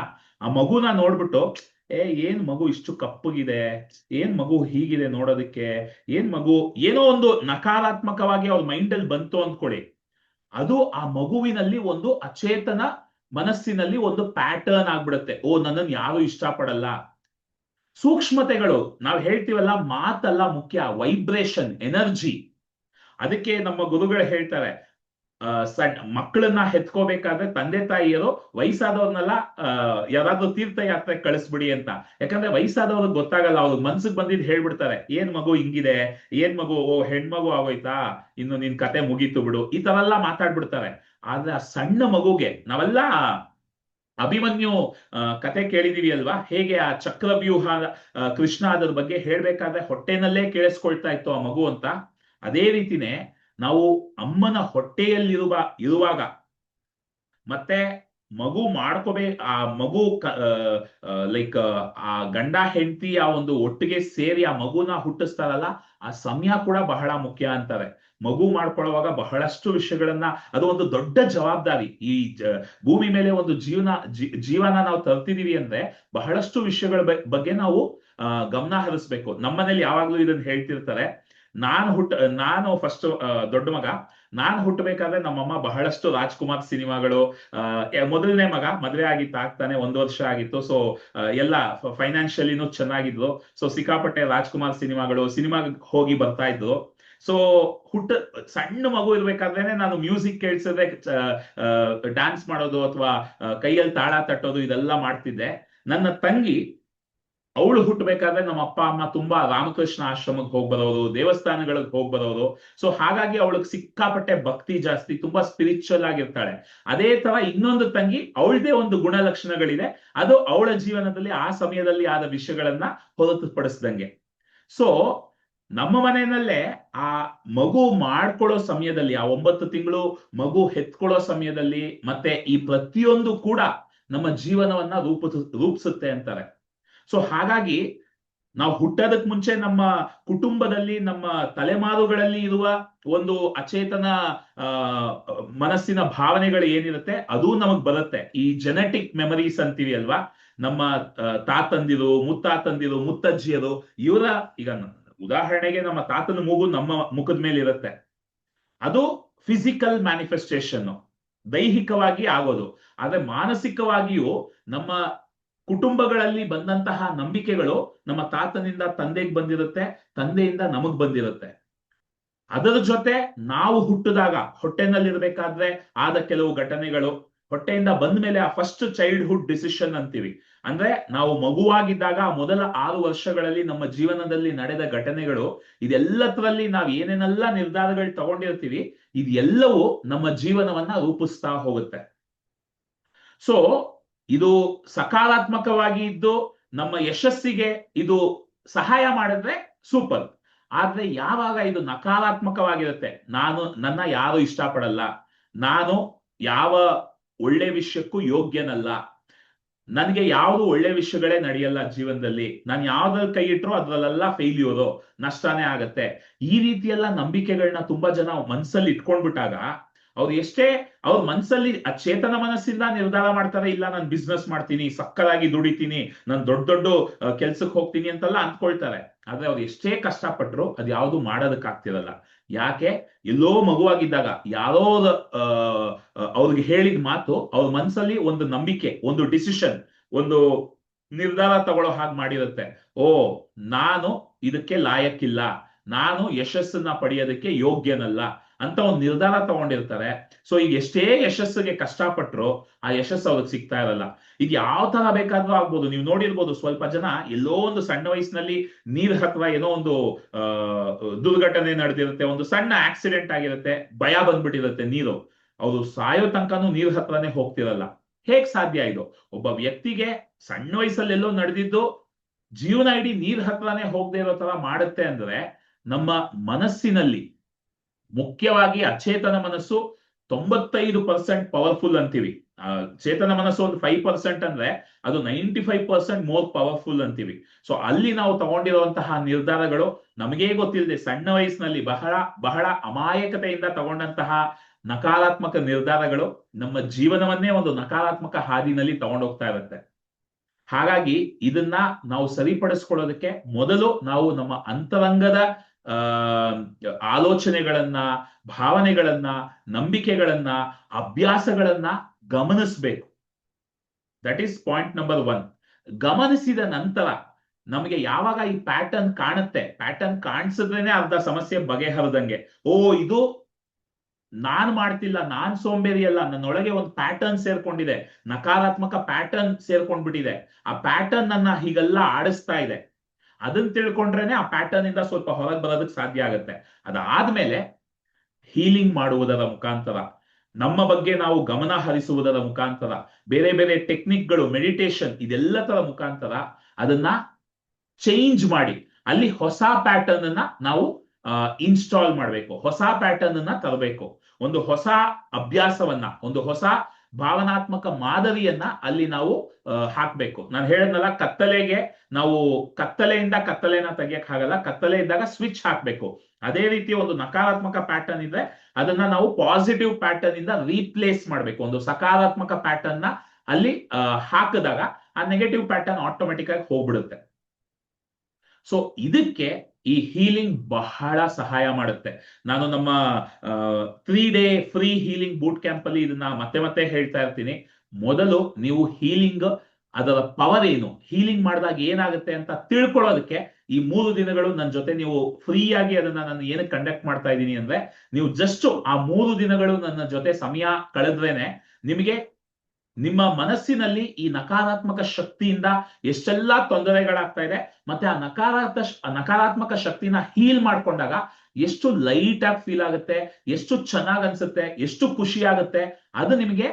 ಆ ಮಗುನ ನೋಡ್ಬಿಟ್ಟು, ಏ, ಏನ್ ಮಗು ಇಷ್ಟು ಕಪ್ಪಗಿದೆ? ಏನ್ ಮಗು ಹೀಗಿದೆ ನೋಡೋದಕ್ಕೆ? ಏನ್ ಮಗು? ಏನೋ ಒಂದು ನಕಾರಾತ್ಮಕವಾಗಿ ಅವ್ರ ಮೈಂಡ್ ಅಲ್ಲಿ ಬಂತು ಅಂದ್ಕೊಳ್ಳಿ. ಅದು ಆ ಮಗುವಿನಲ್ಲಿ ಒಂದು ಅಚೇತನ ಮನಸ್ಸಿನಲ್ಲಿ ಒಂದು ಪ್ಯಾಟರ್ನ್ ಆಗ್ಬಿಡುತ್ತೆ. ಓ, ನನ್ನನ್ನು ಯಾರು ಇಷ್ಟಪಡಲ್ಲ. ಸೂಕ್ಷ್ಮತೆಗಳು, ನಾವು ಹೇಳ್ತೀವಲ್ಲ, ಮಾತಲ್ಲ ಮುಖ್ಯ. Vibration, energy. ಅದಕ್ಕೆ ನಮ್ಮ ಗುರುಗಳು ಹೇಳ್ತಾರೆ ಸಣ್ಣ ಮಕ್ಕಳನ್ನ ಹೆತ್ಕೋಬೇಕಾದ್ರೆ ತಂದೆ ತಾಯಿಯರು ವಯಸ್ಸಾದವ್ರನ್ನೆಲ್ಲ ಯಾರಾದ್ರೂ ತೀರ್ಥಯಾತ್ರೆ ಕಳಿಸ್ಬಿಡಿ ಅಂತ. ಯಾಕಂದ್ರೆ ವಯಸ್ಸಾದವ್ರಿಗೆ ಗೊತ್ತಾಗಲ್ಲ, ಅವ್ರ ಮನ್ಸಿಗೆ ಬಂದಿದ್ ಹೇಳ್ಬಿಡ್ತಾರೆ, ಏನ್ ಮಗು ಹಿಂಗಿದೆ? ಏನ್ ಮಗು? ಓ, ಹೆಣ್ಮಗು ಆಗೋಯ್ತಾ? ಇನ್ನು ನಿನ್ ಕತೆ ಮುಗೀತು ಬಿಡು. ಈ ತರ ಎಲ್ಲ ಮಾತಾಡ್ಬಿಡ್ತಾರೆ. ಆದ್ರೆ ಆ ಸಣ್ಣ ಮಗುಗೆ, ನಾವೆಲ್ಲ ಅಭಿಮನ್ಯು ಕತೆ ಕೇಳಿದೀವಿ ಅಲ್ವಾ? ಹೇಗೆ ಆ ಚಕ್ರವ್ಯೂಹ ಕೃಷ್ಣ ಅದ್ರ ಬಗ್ಗೆ ಹೇಳ್ಬೇಕಾದ್ರೆ ಹೊಟ್ಟೆನಲ್ಲೇ ಕೇಳಿಸ್ಕೊಳ್ತಾ ಇತ್ತು ಆ ಮಗು ಅಂತ. ಅದೇ ರೀತಿನೇ ನಾವು ಅಮ್ಮನ ಹೊಟ್ಟೆಯಲ್ಲಿರುವ, ಇರುವಾಗ ಮತ್ತೆ ಮಗು ಮಾಡ್ಕೋಬೇ, ಆ ಮಗು ಲೈಕ್ ಆ ಗಂಡ ಹೆಂಡತಿ ಆ ಒಂದು ಒಟ್ಟಿಗೆ ಸೇರಿ ಆ ಮಗುನ ಹುಟ್ಟಿಸ್ತಾರಲ್ಲ, ಆ ಸಮಯ ಕೂಡ ಬಹಳ ಮುಖ್ಯ ಅಂತಾರೆ. ಮಗು ಮಾಡ್ಕೊಳ್ಳುವಾಗ ಬಹಳಷ್ಟು ವಿಷಯಗಳನ್ನ, ಅದು ಒಂದು ದೊಡ್ಡ ಜವಾಬ್ದಾರಿ. ಈ ಭೂಮಿ ಮೇಲೆ ಒಂದು ಜೀವನ ಜೀವನ ನಾವು ತರ್ತಿದೀವಿ ಅಂದ್ರೆ ಬಹಳಷ್ಟು ವಿಷಯಗಳ ಬಗ್ಗೆ ನಾವು ಗಮನ ಹರಿಸ್ಬೇಕು. ನಮ್ಮನೇಲಿ ಯಾವಾಗ್ಲೂ ಇದನ್ನ ಹೇಳ್ತಿರ್ತಾರೆ. ನಾನು ಹುಟ್ಟ, ನಾನು ಫಸ್ಟ್ ದೊಡ್ಡ ಮಗ. ನಾನು ಹುಟ್ಟಬೇಕಾದ್ರೆ ನಮ್ಮಮ್ಮ ಬಹಳಷ್ಟು ರಾಜ್ಕುಮಾರ್ ಸಿನಿಮಾಗಳು ಮೊದಲನೇ ಮಗ. ಮದ್ವೆ ಆಗಿತ್ತು ಆಗ್ತಾನೆ, ಒಂದು ವರ್ಷ ಆಗಿತ್ತು. ಸೊ ಎಲ್ಲ ಫೈನಾನ್ಷಿಯಲಿನೂ ಚೆನ್ನಾಗಿದ್ರು ಸೊ ಸಿಕ್ಕಾಪಟ್ಟೆ ರಾಜ್ಕುಮಾರ್ ಸಿನಿಮಾಗಳು ಸಿನಿಮಾ ಹೋಗಿ ಬರ್ತಾ ಇದ್ರು ಸೊ ಹುಟ್ಟ, ಸಣ್ಣ ಮಗು ಇರ್ಬೇಕಾದ್ರೇನೆ ನಾನು ಮ್ಯೂಸಿಕ್ ಕೇಳಿಸದೆ ಡ್ಯಾನ್ಸ್ ಮಾಡೋದು ಅಥವಾ ಕೈಯಲ್ಲಿ ತಾಳ ತಟ್ಟೋದು ಇದೆಲ್ಲ ಮಾಡ್ತಿದ್ದೆ. ನನ್ನ ತಂಗಿ ಅವಳು ಹುಟ್ಟಬೇಕಾದ್ರೆ ನಮ್ಮ ಅಪ್ಪ, ಅಮ್ಮ ತುಂಬಾ ರಾಮಕೃಷ್ಣ ಆಶ್ರಮಕ್ಕೆ ಹೋಗಿ ಬರೋದು ದೇವಸ್ಥಾನಗಳಿಗೆ ಹೋಗಿ ಬರೋರು. ಸೊ ಹಾಗಾಗಿ ಅವಳಿಗೆ ಸಿಕ್ಕಾಪಟ್ಟೆ ಭಕ್ತಿ ಜಾಸ್ತಿ, ತುಂಬಾ ಸ್ಪಿರಿಚುವಲ್ ಆಗಿರ್ತಾಳೆ. ಅದೇ ತರ ಇನ್ನೊಂದು ತಂಗಿ, ಅವಳದೇ ಒಂದು ಗುಣಲಕ್ಷಣಗಳಿದೆ. ಅದು ಅವಳ ಜೀವನದಲ್ಲಿ, ಆ ಸಮಯದಲ್ಲಿ ಆದ ವಿಷಯಗಳನ್ನ ಹೊರತುಪಡಿಸ್ದಂಗೆ. ಸೊ ನಮ್ಮ ಮನೆಯಲ್ಲೇ ಆ ಮಗು ಮಾಡ್ಕೊಳ್ಳೋ ಸಮಯದಲ್ಲಿ, ಆ ಒಂಬತ್ತು ತಿಂಗಳು ಮಗು ಹೆತ್ಕೊಳ್ಳೋ ಸಮಯದಲ್ಲಿ ಮತ್ತೆ ಈ ಪ್ರತಿಯೊಂದು ಕೂಡ ನಮ್ಮ ಜೀವನವನ್ನ ರೂಪಿಸ ರೂಪಿಸುತ್ತೆ ಅಂತಾರೆ. ಸೊ ಹಾಗಾಗಿ ನಾವು ಹುಟ್ಟೋದಕ್ ಮುಂಚೆ ನಮ್ಮ ಕುಟುಂಬದಲ್ಲಿ, ನಮ್ಮ ತಲೆಮಾರುಗಳಲ್ಲಿ ಇರುವ ಒಂದು ಅಚೇತನ ಮನಸ್ಸಿನ ಭಾವನೆಗಳು ಏನಿರುತ್ತೆ, ಅದು ನಮಗ್ ಬರುತ್ತೆ. ಈ ಜೆನೆಟಿಕ್ ಮೆಮರೀಸ್ ಅಂತೀವಿ ಅಲ್ವಾ? ನಮ್ಮ ತಾತಂದಿರು, ಮುತ್ತಾತಂದಿರು, ಮುತ್ತಜ್ಜಿಯರು, ಇವರ, ಈಗ ಉದಾಹರಣೆಗೆ ನಮ್ಮ ತಾತನ ಮೂಗು ನಮ್ಮ ಮುಖದ ಮೇಲೆ ಇರುತ್ತೆ. ಅದು ಫಿಸಿಕಲ್ ಮ್ಯಾನಿಫೆಸ್ಟೇಷನ್ ದೈಹಿಕವಾಗಿ ಆಗೋದು. ಆದ್ರೆ ಮಾನಸಿಕವಾಗಿಯೂ ನಮ್ಮ ಕುಟುಂಬಗಳಲ್ಲಿ ಬಂದಂತಹ ನಂಬಿಕೆಗಳು ನಮ್ಮ ತಾತನಿಂದ ತಂದೆಗೆ ಬಂದಿರುತ್ತೆ, ತಂದೆಯಿಂದ ನಮಗ್ ಬಂದಿರುತ್ತೆ. ಅದರ ಜೊತೆ ನಾವು ಹುಟ್ಟಿದಾಗ ಹೊಟ್ಟೆನಲ್ಲಿರ್ಬೇಕಾದ್ರೆ ಆದ ಕೆಲವು ಘಟನೆಗಳು. ಹೊಟ್ಟೆಯಿಂದ ಬಂದ ಮೇಲೆ ಆ ಫಸ್ಟ್ ಚೈಲ್ಡ್ಹುಡ್ ಡಿಸಿಷನ್ ಅಂತೀವಿ. ಅಂದ್ರೆ ನಾವು ಮಗುವಾಗಿದ್ದಾಗ ಮೊದಲ ಆರು ವರ್ಷಗಳಲ್ಲಿ ನಮ್ಮ ಜೀವನದಲ್ಲಿ ನಡೆದ ಘಟನೆಗಳು, ಇದೆಲ್ಲದರಲ್ಲಿ ನಾವು ಏನೇನೆಲ್ಲ ನಿರ್ಧಾರಗಳು ತಗೊಂಡಿರ್ತೀವಿ, ಇದೆಲ್ಲವೂ ನಮ್ಮ ಜೀವನವನ್ನ ರೂಪಿಸ್ತಾ ಹೋಗುತ್ತೆ. ಸೊ ಇದು ಸಕಾರಾತ್ಮಕವಾಗಿ ಇದ್ದು ನಮ್ಮ ಯಶಸ್ಸಿಗೆ ಇದು ಸಹಾಯ ಮಾಡಿದ್ರೆ ಸೂಪರ್. ಆದ್ರೆ ಯಾವಾಗ ಇದು ನಕಾರಾತ್ಮಕವಾಗಿರುತ್ತೆ? ನಾನು, ನನ್ನ ಯಾರು ಇಷ್ಟಪಡಲ್ಲ. ನಾನು ಯಾವ ಒಳ್ಳೆ ವಿಷಯಕ್ಕೂ ಯೋಗ್ಯನಲ್ಲ. ನನಗೆ ಯಾವುದು ಒಳ್ಳೆ ವಿಷಯಗಳೇ ನಡೆಯಲ್ಲ ಜೀವನದಲ್ಲಿ. ನಾನು ಯಾವ್ದ್ರಲ್ಲಿ ಕೈ ಇಟ್ಟರು ಅದ್ರಲ್ಲೆಲ್ಲ ಫೇಲ್ಯೂರು ನಷ್ಟನೇ ಆಗತ್ತೆ. ಈ ರೀತಿಯೆಲ್ಲ ನಂಬಿಕೆಗಳನ್ನ ತುಂಬಾ ಜನ ಮನ್ಸಲ್ಲಿ ಇಟ್ಕೊಂಡ್ಬಿಟ್ಟಾಗ ಅವ್ರು ಎಷ್ಟೇ ಅವ್ರ ಮನ್ಸಲ್ಲಿ ಅಚೇತನ ಮನಸ್ಸಿಂದ ನಿರ್ಧಾರ ಮಾಡ್ತಾರೆ, ಇಲ್ಲ ನಾನು ಬಿಸ್ನೆಸ್ ಮಾಡ್ತೀನಿ, ಸಕ್ಕದಾಗಿ ದುಡಿತೀನಿ, ನಾನು ದೊಡ್ಡ ದೊಡ್ಡ ಕೆಲ್ಸಕ್ಕೆ ಹೋಗ್ತೀನಿ ಅಂತೆಲ್ಲ ಅಂದ್ಕೊಳ್ತಾರೆ. ಆದ್ರೆ ಅವ್ರು ಎಷ್ಟೇ ಕಷ್ಟಪಟ್ರು ಅದು ಯಾವುದು ಮಾಡೋದಕ್ಕಾಗ್ತಿರಲ್ಲ. ಯಾಕೆ? ಎಲ್ಲೋ ಮಗುವಾಗಿದ್ದಾಗ ಯಾರೋ ಅವ್ರಿಗೆ ಹೇಳಿದ ಮಾತು ಅವ್ರ ಮನ್ಸಲ್ಲಿ ಒಂದು ನಂಬಿಕೆ, ಒಂದು ಡಿಸಿಷನ್ ಒಂದು ನಿರ್ಧಾರ ತಗೊಳ್ಳೋ ಹಾಗೆ ಮಾಡಿರುತ್ತೆ. ಓ, ನಾನು ಇದಕ್ಕೆ ಲಾಯಕ್ಕಿಲ್ಲ. ನಾನು ಯಶಸ್ಸನ್ನ ಪಡೆಯೋದಕ್ಕೆ ಯೋಗ್ಯನಲ್ಲ. ಅಂತ ಒಂದು ನಿರ್ಧಾರ ತಗೊಂಡಿರ್ತಾರೆ. ಸೊ ಈಗ ಎಷ್ಟೇ ಯಶಸ್ಸಿಗೆ ಕಷ್ಟಪಟ್ಟರು ಆ ಯಶಸ್ಸು ಅವ್ರಿಗೆ ಸಿಗ್ತಾ ಇರಲ್ಲ. ಇದು ಯಾವ ತರ ಬೇಕಾದ್ರೂ ಆಗ್ಬೋದು. ನೀವು ನೋಡಿರ್ಬೋದು ಸ್ವಲ್ಪ ಜನ ಎಲ್ಲೋ ಒಂದು ಸಣ್ಣ ವಯಸ್ಸಿನಲ್ಲಿ ನೀರ್ ಹತ್ರ ಏನೋ ಒಂದು ದುರ್ಘಟನೆ ನಡೆದಿರುತ್ತೆ. ಒಂದು ಸಣ್ಣ ಆಕ್ಸಿಡೆಂಟ್ ಆಗಿರುತ್ತೆ. ಭಯ ಬಂದ್ಬಿಟ್ಟಿರುತ್ತೆ ನೀರು. ಅವರು ಸಾಯೋ ತನಕನೂ ನೀರ್ ಹತ್ರನೇ ಹೋಗ್ತಿರಲ್ಲ. ಹೇಗ್ ಸಾಧ್ಯ ಇದು? ಒಬ್ಬ ವ್ಯಕ್ತಿಗೆ ಸಣ್ಣ ವಯಸ್ಸಲ್ಲೆಲ್ಲೋ ನಡೆದಿದ್ದು ಜೀವನ ಇಡೀ ನೀರ್ ಹತ್ರನೇ ಹೋಗದೆ ಇರೋ ತರ ಮಾಡುತ್ತೆ ಅಂದ್ರೆ ನಮ್ಮ ಮನಸ್ಸಿನಲ್ಲಿ ಮುಖ್ಯವಾಗಿ ಅಚೇತನ ಮನಸ್ಸು ತೊಂಬತ್ತೈದು ಪರ್ಸೆಂಟ್ ಪವರ್ಫುಲ್ ಅಂತೀವಿ. ಚೇತನ ಮನಸ್ಸು ಒಂದು ಫೈವ್ ಪರ್ಸೆಂಟ್ ಅಂದ್ರೆ ಅದು ninety five percent more powerful ಅಂತೀವಿ. ಸೊ ಅಲ್ಲಿ ನಾವು ತಗೊಂಡಿರುವಂತಹ ನಿರ್ಧಾರಗಳು ನಮಗೇ ಗೊತ್ತಿಲ್ಲದೆ ಸಣ್ಣ ವಯಸ್ಸಿನಲ್ಲಿ ಬಹಳ ಬಹಳ ಅಮಾಯಕತೆಯಿಂದ ತಗೊಂಡಂತಹ ನಕಾರಾತ್ಮಕ ನಿರ್ಧಾರಗಳು ನಮ್ಮ ಜೀವನವನ್ನೇ ಒಂದು ನಕಾರಾತ್ಮಕ ಹಾದಿನಲ್ಲಿ ತಗೊಂಡೋಗ್ತಾ ಇರುತ್ತೆ. ಹಾಗಾಗಿ ಇದನ್ನ ನಾವು ಸರಿಪಡಿಸ್ಕೊಳ್ಳೋದಕ್ಕೆ ಮೊದಲು ನಾವು ನಮ್ಮ ಅಂತರಂಗದ ಆಲೋಚನೆಗಳನ್ನ, ಭಾವನೆಗಳನ್ನ, ನಂಬಿಕೆಗಳನ್ನ, ಅಭ್ಯಾಸಗಳನ್ನ ಗಮನಿಸ್ಬೇಕು. That is point number one ಗಮನಿಸಿದ ನಂತರ ನಮಗೆ ಯಾವಾಗ ಈ ಪ್ಯಾಟರ್ನ್ ಕಾಣುತ್ತೆ? ಪ್ಯಾಟರ್ನ್ ಕಾಣಿಸಿದ್ರೇನೆ ಅರ್ಧ ಸಮಸ್ಯೆ ಬಗೆಹರದಂಗೆ. ಓ, ಇದು ನಾನ್ ಮಾಡ್ತಿಲ್ಲ, ನಾನ್ ಸೋಂಬೇರಿ ಅಲ್ಲ ನನ್ನೊಳಗೆ ಒಂದು ಪ್ಯಾಟರ್ನ್ ಸೇರ್ಕೊಂಡಿದೆ. ನಕಾರಾತ್ಮಕ ಪ್ಯಾಟರ್ನ್ ಸೇರ್ಕೊಂಡ್ಬಿಟ್ಟಿದೆ. ಆ ಪ್ಯಾಟರ್ನ್ ಅನ್ನ ಹೀಗೆಲ್ಲ ಆಡಿಸ್ತಾ ಇದೆ. ಅದನ್ನ ತಿಳ್ಕೊಂಡ್ರೇನೆ ಆ ಪ್ಯಾಟರ್ನ್ ಇಂದ ಸ್ವಲ್ಪ ಹೊರಗೆ ಬರೋದಕ್ಕೆ ಸಾಧ್ಯ ಆಗುತ್ತೆ. ಅದಾದ್ಮೇಲೆ ಹೀಲಿಂಗ್ ಮಾಡುವುದರ ಮುಖಾಂತರ, ನಮ್ಮ ಬಗ್ಗೆ ನಾವು ಗಮನ ಹರಿಸುವುದರ ಮುಖಾಂತರ, ಬೇರೆ ಬೇರೆ ಟೆಕ್ನಿಕ್ಗಳು ಮೆಡಿಟೇಷನ್ ಇದೆಲ್ಲ ತರ ಮುಖಾಂತರ ಅದನ್ನ ಚೇಂಜ್ ಮಾಡಿ, ಅಲ್ಲಿ ಹೊಸ ಪ್ಯಾಟರ್ನ್ ಅನ್ನ ನಾವು ಇನ್ಸ್ಟಾಲ್ ಮಾಡಬೇಕು. ಹೊಸ ಪ್ಯಾಟರ್ನ್ ಅನ್ನ ತರಬೇಕು. ಒಂದು ಹೊಸ ಅಭ್ಯಾಸವನ್ನ, ಒಂದು ಹೊಸ ಭಾವನಾತ್ಮಕ ಮಾದರಿಯನ್ನ ಅಲ್ಲಿ ನಾವು ಹಾಕ್ಬೇಕು. ನಾನು ಹೇಳದ್ನಲ್ಲ ಕತ್ತಲೆಗೆ ನಾವು ಕತ್ತಲೆಯಿಂದ ಕತ್ತಲೆನ ತೆಗಿಯಕ್ ಆಗಲ್ಲ. ಕತ್ತಲೆ ಇದ್ದಾಗ ಸ್ವಿಚ್ ಹಾಕ್ಬೇಕು. ಅದೇ ರೀತಿ ಒಂದು ನಕಾರಾತ್ಮಕ ಪ್ಯಾಟರ್ನ್ ಇದ್ರೆ ಅದನ್ನ ನಾವು ಪಾಸಿಟಿವ್ ಪ್ಯಾಟರ್ನ್ ಇಂದ ರೀಪ್ಲೇಸ್ ಮಾಡ್ಬೇಕು. ಒಂದು ಸಕಾರಾತ್ಮಕ ಪ್ಯಾಟರ್ನ್ನ ಅಲ್ಲಿ ಹಾಕಿದಾಗ ಆ ನೆಗೆಟಿವ್ ಪ್ಯಾಟರ್ನ್ ಆಟೋಮೆಟಿಕ್ ಆಗಿ ಹೋಗ್ಬಿಡುತ್ತೆ. ಸೊ ಇದಕ್ಕೆ ಈ ಹೀಲಿಂಗ್ ಬಹಳ ಸಹಾಯ ಮಾಡುತ್ತೆ. ನಾನು ನಮ್ಮ three day free healing boot camp ಅಲ್ಲಿ ಇದನ್ನ ಮತ್ತೆ ಮತ್ತೆ ಹೇಳ್ತಾ ಇರ್ತೀನಿ. ಮೊದಲು ನೀವು ಹೀಲಿಂಗ್ ಅದರ ಪವರ್ ಏನು? ಹೀಲಿಂಗ್ ಮಾಡಿದಾಗ ಏನಾಗುತ್ತೆ ಅಂತ ತಿಳ್ಕೊಳ್ಳೋದಕ್ಕೆ ಈ ಮೂರು ದಿನಗಳು ನನ್ನ ಜೊತೆ ನೀವು ಫ್ರೀ ಆಗಿ ಅದನ್ನ ನಾನು ಏನಕ್ಕೆ ಕಂಡಕ್ಟ್ ಮಾಡ್ತಾ ಇದ್ದೀನಿ ಅಂದ್ರೆ, ನೀವು ಜಸ್ಟ್ ಆ ಮೂರು ದಿನಗಳು ನನ್ನ ಜೊತೆ ಸಮಯ ಕಳೆದ್ರೇನೆ ನಿಮಗೆ ನಿಮ್ಮ ಮನಸ್ಸಿನಲ್ಲಿ ಈ ನಕಾರಾತ್ಮಕ ಶಕ್ತಿಯಿಂದ ಎಷ್ಟೆಲ್ಲಾ ತೊಂದರೆಗಳಾಗ್ತಾ ಇದೆ, ಮತ್ತೆ ಆ ನಕಾರಾತ್ಮ ನಕಾರಾತ್ಮಕ ಶಕ್ತಿನ ಹೀಲ್ ಮಾಡ್ಕೊಂಡಾಗ ಎಷ್ಟು ಲೈಟ್ ಆಗಿ ಫೀಲ್ ಆಗುತ್ತೆ, ಎಷ್ಟು ಚೆನ್ನಾಗ್ ಅನ್ಸುತ್ತೆ, ಎಷ್ಟು ಖುಷಿ ಆಗುತ್ತೆ, ಅದು ನಿಮಗೆ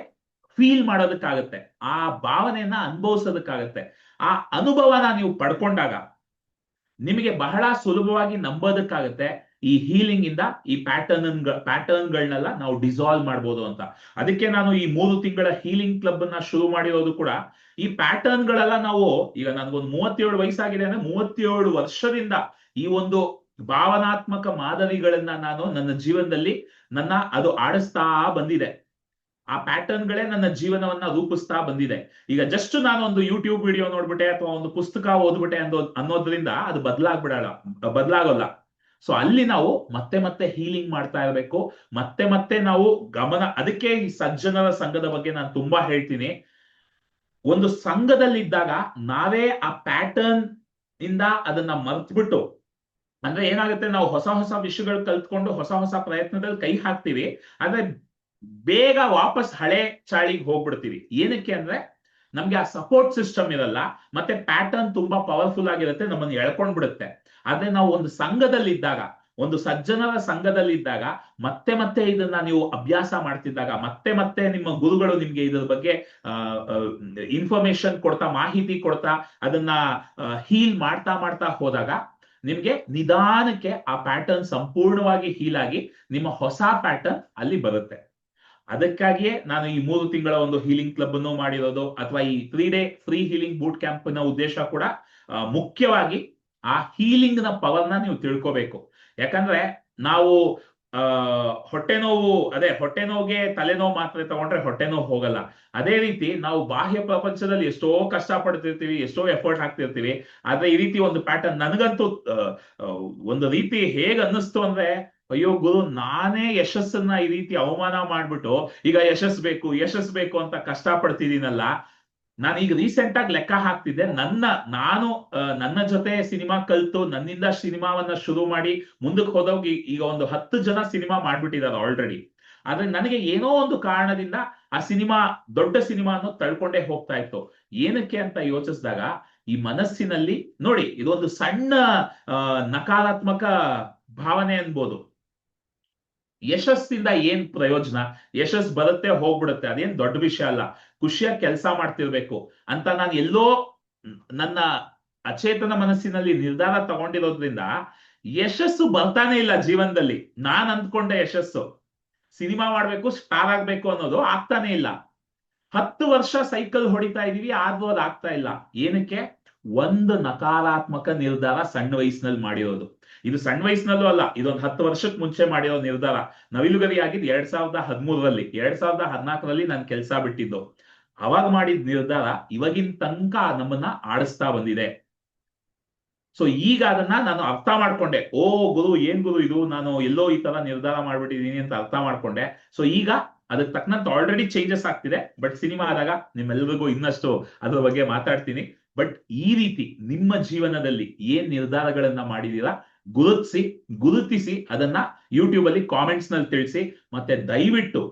ಫೀಲ್ ಮಾಡೋದಕ್ಕಾಗತ್ತೆ. ಆ ಭಾವನೆಯನ್ನ ಅನುಭವಿಸೋದಕ್ಕಾಗತ್ತೆ. ಆ ಅನುಭವನ ನೀವು ಪಡ್ಕೊಂಡಾಗ ನಿಮಗೆ ಬಹಳ ಸುಲಭವಾಗಿ ನಂಬೋದಕ್ಕಾಗತ್ತೆ. ಈ ಹೀಲಿಂಗ್ ಇಂದ ಈ ಪ್ಯಾಟರ್ನ್ ಪ್ಯಾಟರ್ನ್ಗಳನ್ನೆಲ್ಲ ನಾವು ಡಿಸಾಲ್ವ್ ಮಾಡ್ಬೋದು ಅಂತ. ಅದಕ್ಕೆ ನಾನು ಈ ಮೂರು ತಿಂಗಳ ಹೀಲಿಂಗ್ ಕ್ಲಬ್ ಅನ್ನ ಶುರು ಮಾಡಿರೋದು ಕೂಡ ಈ ಪ್ಯಾಟರ್ನ್ ಗಳೆಲ್ಲ ನಾವು ಈಗ ನನ್ಗೊಂದು ಮೂವತ್ತೇಳು ವಯಸ್ಸಾಗಿದೆ ಅಂದ್ರೆ ಮೂವತ್ತೇಳು ವರ್ಷದಿಂದ ಈ ಒಂದು ಭಾವನಾತ್ಮಕ ಮಾದರಿಗಳನ್ನ ನಾನು ನನ್ನ ಜೀವನದಲ್ಲಿ ನನ್ನ ಅದು ಆಡಿಸ್ತಾ ಬಂದಿದೆ. ಆ ಪ್ಯಾಟರ್ನ್ ಗಳೇ ನನ್ನ ಜೀವನವನ್ನ ರೂಪಿಸ್ತಾ ಬಂದಿದೆ. ಈಗ ಜಸ್ಟ್ ನಾನು ಒಂದು ಯೂಟ್ಯೂಬ್ ವಿಡಿಯೋ ನೋಡ್ಬಿಟ್ಟೆ ಅಥವಾ ಒಂದು ಪುಸ್ತಕ ಓದ್ಬಿಟ್ಟೆ ಅನ್ನೋ ಅನ್ನೋದ್ರಿಂದ ಅದು ಬದಲಾಗ್ಬಿಡಲ್ಲ, ಬದಲಾಗೋಲ್ಲ. ಸೊ ಅಲ್ಲಿ ನಾವು ಮತ್ತೆ ಮತ್ತೆ ಹೀಲಿಂಗ್ ಮಾಡ್ತಾ ಇರಬೇಕು. ಮತ್ತೆ ಮತ್ತೆ ನಾವು ಗಮನ, ಅದಕ್ಕೆ ಈ ಸಜ್ಜನರ ಸಂಘದ ಬಗ್ಗೆ ನಾನು ತುಂಬಾ ಹೇಳ್ತೀನಿ. ಒಂದು ಸಂಘದಲ್ಲಿದ್ದಾಗ ನಾವೇ ಆ ಪ್ಯಾಟರ್ನ್ ಇಂದ ಅದನ್ನ ಮರ್ತ್ಬಿಟ್ಟು, ಅಂದ್ರೆ ಏನಾಗುತ್ತೆ, ನಾವು ಹೊಸ ಹೊಸ ವಿಷಯಗಳು ಕಲ್ತ್ಕೊಂಡು ಹೊಸ ಹೊಸ ಪ್ರಯತ್ನದಲ್ಲಿ ಕೈ ಹಾಕ್ತಿವಿ, ಆದ್ರೆ ಬೇಗ ವಾಪಸ್ ಹಳೆ ಚಾಳಿಗೆ ಹೋಗ್ಬಿಡ್ತೀವಿ. ಏನಕ್ಕೆ ಅಂದ್ರೆ, ನಮ್ಗೆ ಆ ಸಪೋರ್ಟ್ ಸಿಸ್ಟಮ್ ಇರಲ್ಲ, ಮತ್ತೆ ಪ್ಯಾಟರ್ನ್ ತುಂಬಾ ಪವರ್ಫುಲ್ ಆಗಿರುತ್ತೆ, ನಮ್ಮನ್ನು ಎಳ್ಕೊಂಡ್ ಬಿಡುತ್ತೆ ಆದ್ರೆ ನಾವು ಒಂದು ಸಂಘದಲ್ಲಿದ್ದಾಗ, ಒಂದು ಸಜ್ಜನರ ಸಂಘದಲ್ಲಿದ್ದಾಗ, ಮತ್ತೆ ಮತ್ತೆ ಇದನ್ನ ನೀವು ಅಭ್ಯಾಸ ಮಾಡ್ತಿದ್ದಾಗ, ಮತ್ತೆ ಮತ್ತೆ ನಿಮ್ಮ ಗುರುಗಳು ನಿಮ್ಗೆ ಇದ್ರ ಬಗ್ಗೆ ಇನ್ಫಾರ್ಮೇಶನ್ ಕೊಡ್ತಾ, ಮಾಹಿತಿ ಕೊಡ್ತಾ, ಅದನ್ನ ಹೀಲ್ ಮಾಡ್ತಾ ಮಾಡ್ತಾ ಹೋದಾಗ, ನಿಮ್ಗೆ ನಿಧಾನಕ್ಕೆ ಆ ಪ್ಯಾಟರ್ನ್ ಸಂಪೂರ್ಣವಾಗಿ ಹೀಲ್ ಆಗಿ ನಿಮ್ಮ ಹೊಸ ಪ್ಯಾಟರ್ನ್ ಅಲ್ಲಿ ಬರುತ್ತೆ. ಅದಕ್ಕಾಗಿಯೇ ನಾನು ಈ ಮೂರು ತಿಂಗಳ ಒಂದು ಹೀಲಿಂಗ್ ಕ್ಲಬ್ ಅನ್ನು ಮಾಡಿರೋದು, ಅಥವಾ ಈ three day free healing boot ಕ್ಯಾಂಪ್ನ ಉದ್ದೇಶ ಕೂಡ ಮುಖ್ಯವಾಗಿ ಆ ಹೀಲಿಂಗ್ನ ಪವರ್ನ ನೀವು ತಿಳ್ಕೋಬೇಕು. ಯಾಕಂದ್ರೆ ನಾವು, ಆ, ಹೊಟ್ಟೆ ನೋವು, ಅದೇ ಹೊಟ್ಟೆ ನೋವಿಗೆ ತಲೆನೋವು ಮಾತ್ರ ತಗೊಂಡ್ರೆ ಹೊಟ್ಟೆ ನೋವು ಹೋಗಲ್ಲ. ಅದೇ ರೀತಿ ನಾವು ಬಾಹ್ಯ ಪ್ರಪಂಚದಲ್ಲಿ ಎಷ್ಟೋ ಕಷ್ಟ ಪಡ್ತಿರ್ತೀವಿ ಎಷ್ಟೋ ಎಫರ್ಟ್ ಹಾಕ್ತಿರ್ತೀವಿ, ಆದ್ರೆ ಈ ರೀತಿ ಒಂದು ಪ್ಯಾಟರ್ನ್ ನನಗಂತೂ ಒಂದು ರೀತಿ ಹೇಗ್ ಅನ್ನಿಸ್ತು ಅಂದ್ರೆ, ಅಯ್ಯೋ ಗುರು, ನಾನೇ ಯಶಸ್ಸನ್ನ ಈ ರೀತಿ ಅವಮಾನ ಮಾಡ್ಬಿಟ್ಟು, ಈಗ ಯಶಸ್ ಬೇಕು ಯಶಸ್ ಬೇಕು ಅಂತ ಕಷ್ಟ ಪಡ್ತಿದ್ದೀನಲ್ಲ ನಾನು ಈಗ ರೀಸೆಂಟ್ ಆಗಿ ಲೆಕ್ಕ ಹಾಕ್ತಿದ್ದೆ. ನನ್ನ, ನಾನು ನನ್ನ ಜೊತೆ ಸಿನಿಮಾ ಕಲ್ತು, ನನ್ನಿಂದ ಸಿನಿಮಾವನ್ನ ಶುರು ಮಾಡಿ ಮುಂದಕ್ಕೆ ಹೋದೋಗಿ ಈಗ ಒಂದು ಹತ್ತು ಜನ ಸಿನಿಮಾ ಮಾಡ್ಬಿಟ್ಟಿದ್ದಾರೆ ಆಲ್ರೆಡಿ ಆದ್ರೆ ನನಗೆ ಏನೋ ಒಂದು ಕಾರಣದಿಂದ ಆ ಸಿನಿಮಾ, ದೊಡ್ಡ ಸಿನಿಮಾ ಅನ್ನೋ ತಳ್ಕೊಂಡೇ ಹೋಗ್ತಾ ಇತ್ತು. ಏನಕ್ಕೆ ಅಂತ ಯೋಚಿಸಿದಾಗ ಈ ಮನಸ್ಸಿನಲ್ಲಿ ನೋಡಿ, ಇದೊಂದು ಸಣ್ಣ ನಕಾರಾತ್ಮಕ ಭಾವನೆ ಅನ್ಬೋದು. ಯಶಸ್ಸಿಂದ ಏನ್ ಪ್ರಯೋಜನ? ಯಶಸ್ ಬರುತ್ತೆ, ಹೋಗ್ಬಿಡುತ್ತೆ. ಅದೇನ್ ದೊಡ್ಡ ವಿಷಯ ಅಲ್ಲ. ಖುಷಿಯಾಗಿ ಕೆಲಸ ಮಾಡ್ತಿರ್ಬೇಕು ಅಂತ ನಾನು ಎಲ್ಲೋ ನನ್ನ ಅಚೇತನ ಮನಸ್ಸಿನಲ್ಲಿ ನಿರ್ಧಾರ ತಗೊಂಡಿರೋದ್ರಿಂದ ಯಶಸ್ಸು ಬರ್ತಾನೆ ಇಲ್ಲ ಜೀವನದಲ್ಲಿ. ನಾನ್ ಅಂದ್ಕೊಂಡೆ ಯಶಸ್ಸು. ಸಿನಿಮಾ ಮಾಡ್ಬೇಕು, ಸ್ಟಾರ್ ಆಗ್ಬೇಕು ಅನ್ನೋದು ಆಗ್ತಾನೆ ಇಲ್ಲ. ಹತ್ತು ವರ್ಷ ಸೈಕಲ್ ಹೊಡಿತಾ ಇದೀವಿ, ಆದ್ರೂ ಅದು ಆಗ್ತಾ ಇಲ್ಲ. ಏನಕ್ಕೆ? ಒಂದು ನಕಾರಾತ್ಮಕ ನಿರ್ಧಾರ ಸಣ್ಣ ವಯಸ್ಸಿನಲ್ಲಿ ಮಾಡಿರೋದು. ಇದು ಸಣ್ಣ ವಯಸ್ಸಿನಲ್ಲೂ ಅಲ್ಲ, ಇದೊಂದು ಹತ್ತು ವರ್ಷಕ್ಕೆ ಮುಂಚೆ ಮಾಡಿರೋ ನಿರ್ಧಾರ. ನವಿಲುಗರಿ ಆಗಿದ್ದು ಎರಡ್ ಸಾವಿರದ ಹದಿಮೂರರಲ್ಲಿ, ಎರಡ್ ಸಾವಿರದ ಹದಿನಾಲ್ಕರಲ್ಲಿ ನಾನು ಕೆಲಸ ಬಿಟ್ಟಿದ್ದು. ಅವಾಗ ಮಾಡಿದ ನಿರ್ಧಾರ ಇವಾಗಿನ ತನಕ ನಮ್ಮನ್ನ ಆಡಿಸ್ತಾ ಬಂದಿದೆ. ಸೊ ಈಗ ಅದನ್ನ ನಾನು ಅರ್ಥ ಮಾಡ್ಕೊಂಡೆ. ಓ, ಗುರು, ಏನ್ ಗುರು ಇದು? ನಾನು ಎಲ್ಲೋ ಈ ತರ ನಿರ್ಧಾರ ಮಾಡ್ಬಿಟ್ಟಿದೀನಿ ಅಂತ ಅರ್ಥ ಮಾಡ್ಕೊಂಡೆ. ಸೊ ಈಗ ಅದಕ್ಕೆ ತಕ್ಕನಂತ ಆಲ್ರೆಡಿ ಚೇಂಜಸ್ ಆಗ್ತಿದೆ. ಬಟ್ ಸಿನಿಮಾ ಆದಾಗ ನಿಮ್ಮೆಲ್ಲರಿಗೂ ಇನ್ನಷ್ಟು ಅದ್ರ ಬಗ್ಗೆ ಮಾತಾಡ್ತೀನಿ. ಬಟ್ ಈ ರೀತಿ ನಿಮ್ಮ ಜೀವನದಲ್ಲಿ ಏನ್ ನಿರ್ಧಾರಗಳನ್ನ ಮಾಡಿದೀರಾ? ಗುರುತಿಸಿ ಗುರುತಿಸಿ ಅದನ್ನ ಯೂಟ್ಯೂಬ್ ಅಲ್ಲಿ ಕಾಮೆಂಟ್ಸ್ನಲ್ಲಿ ತಿಳಿಸಿ, ಮತ್ತೆ ದಯವಿಟ್ಟು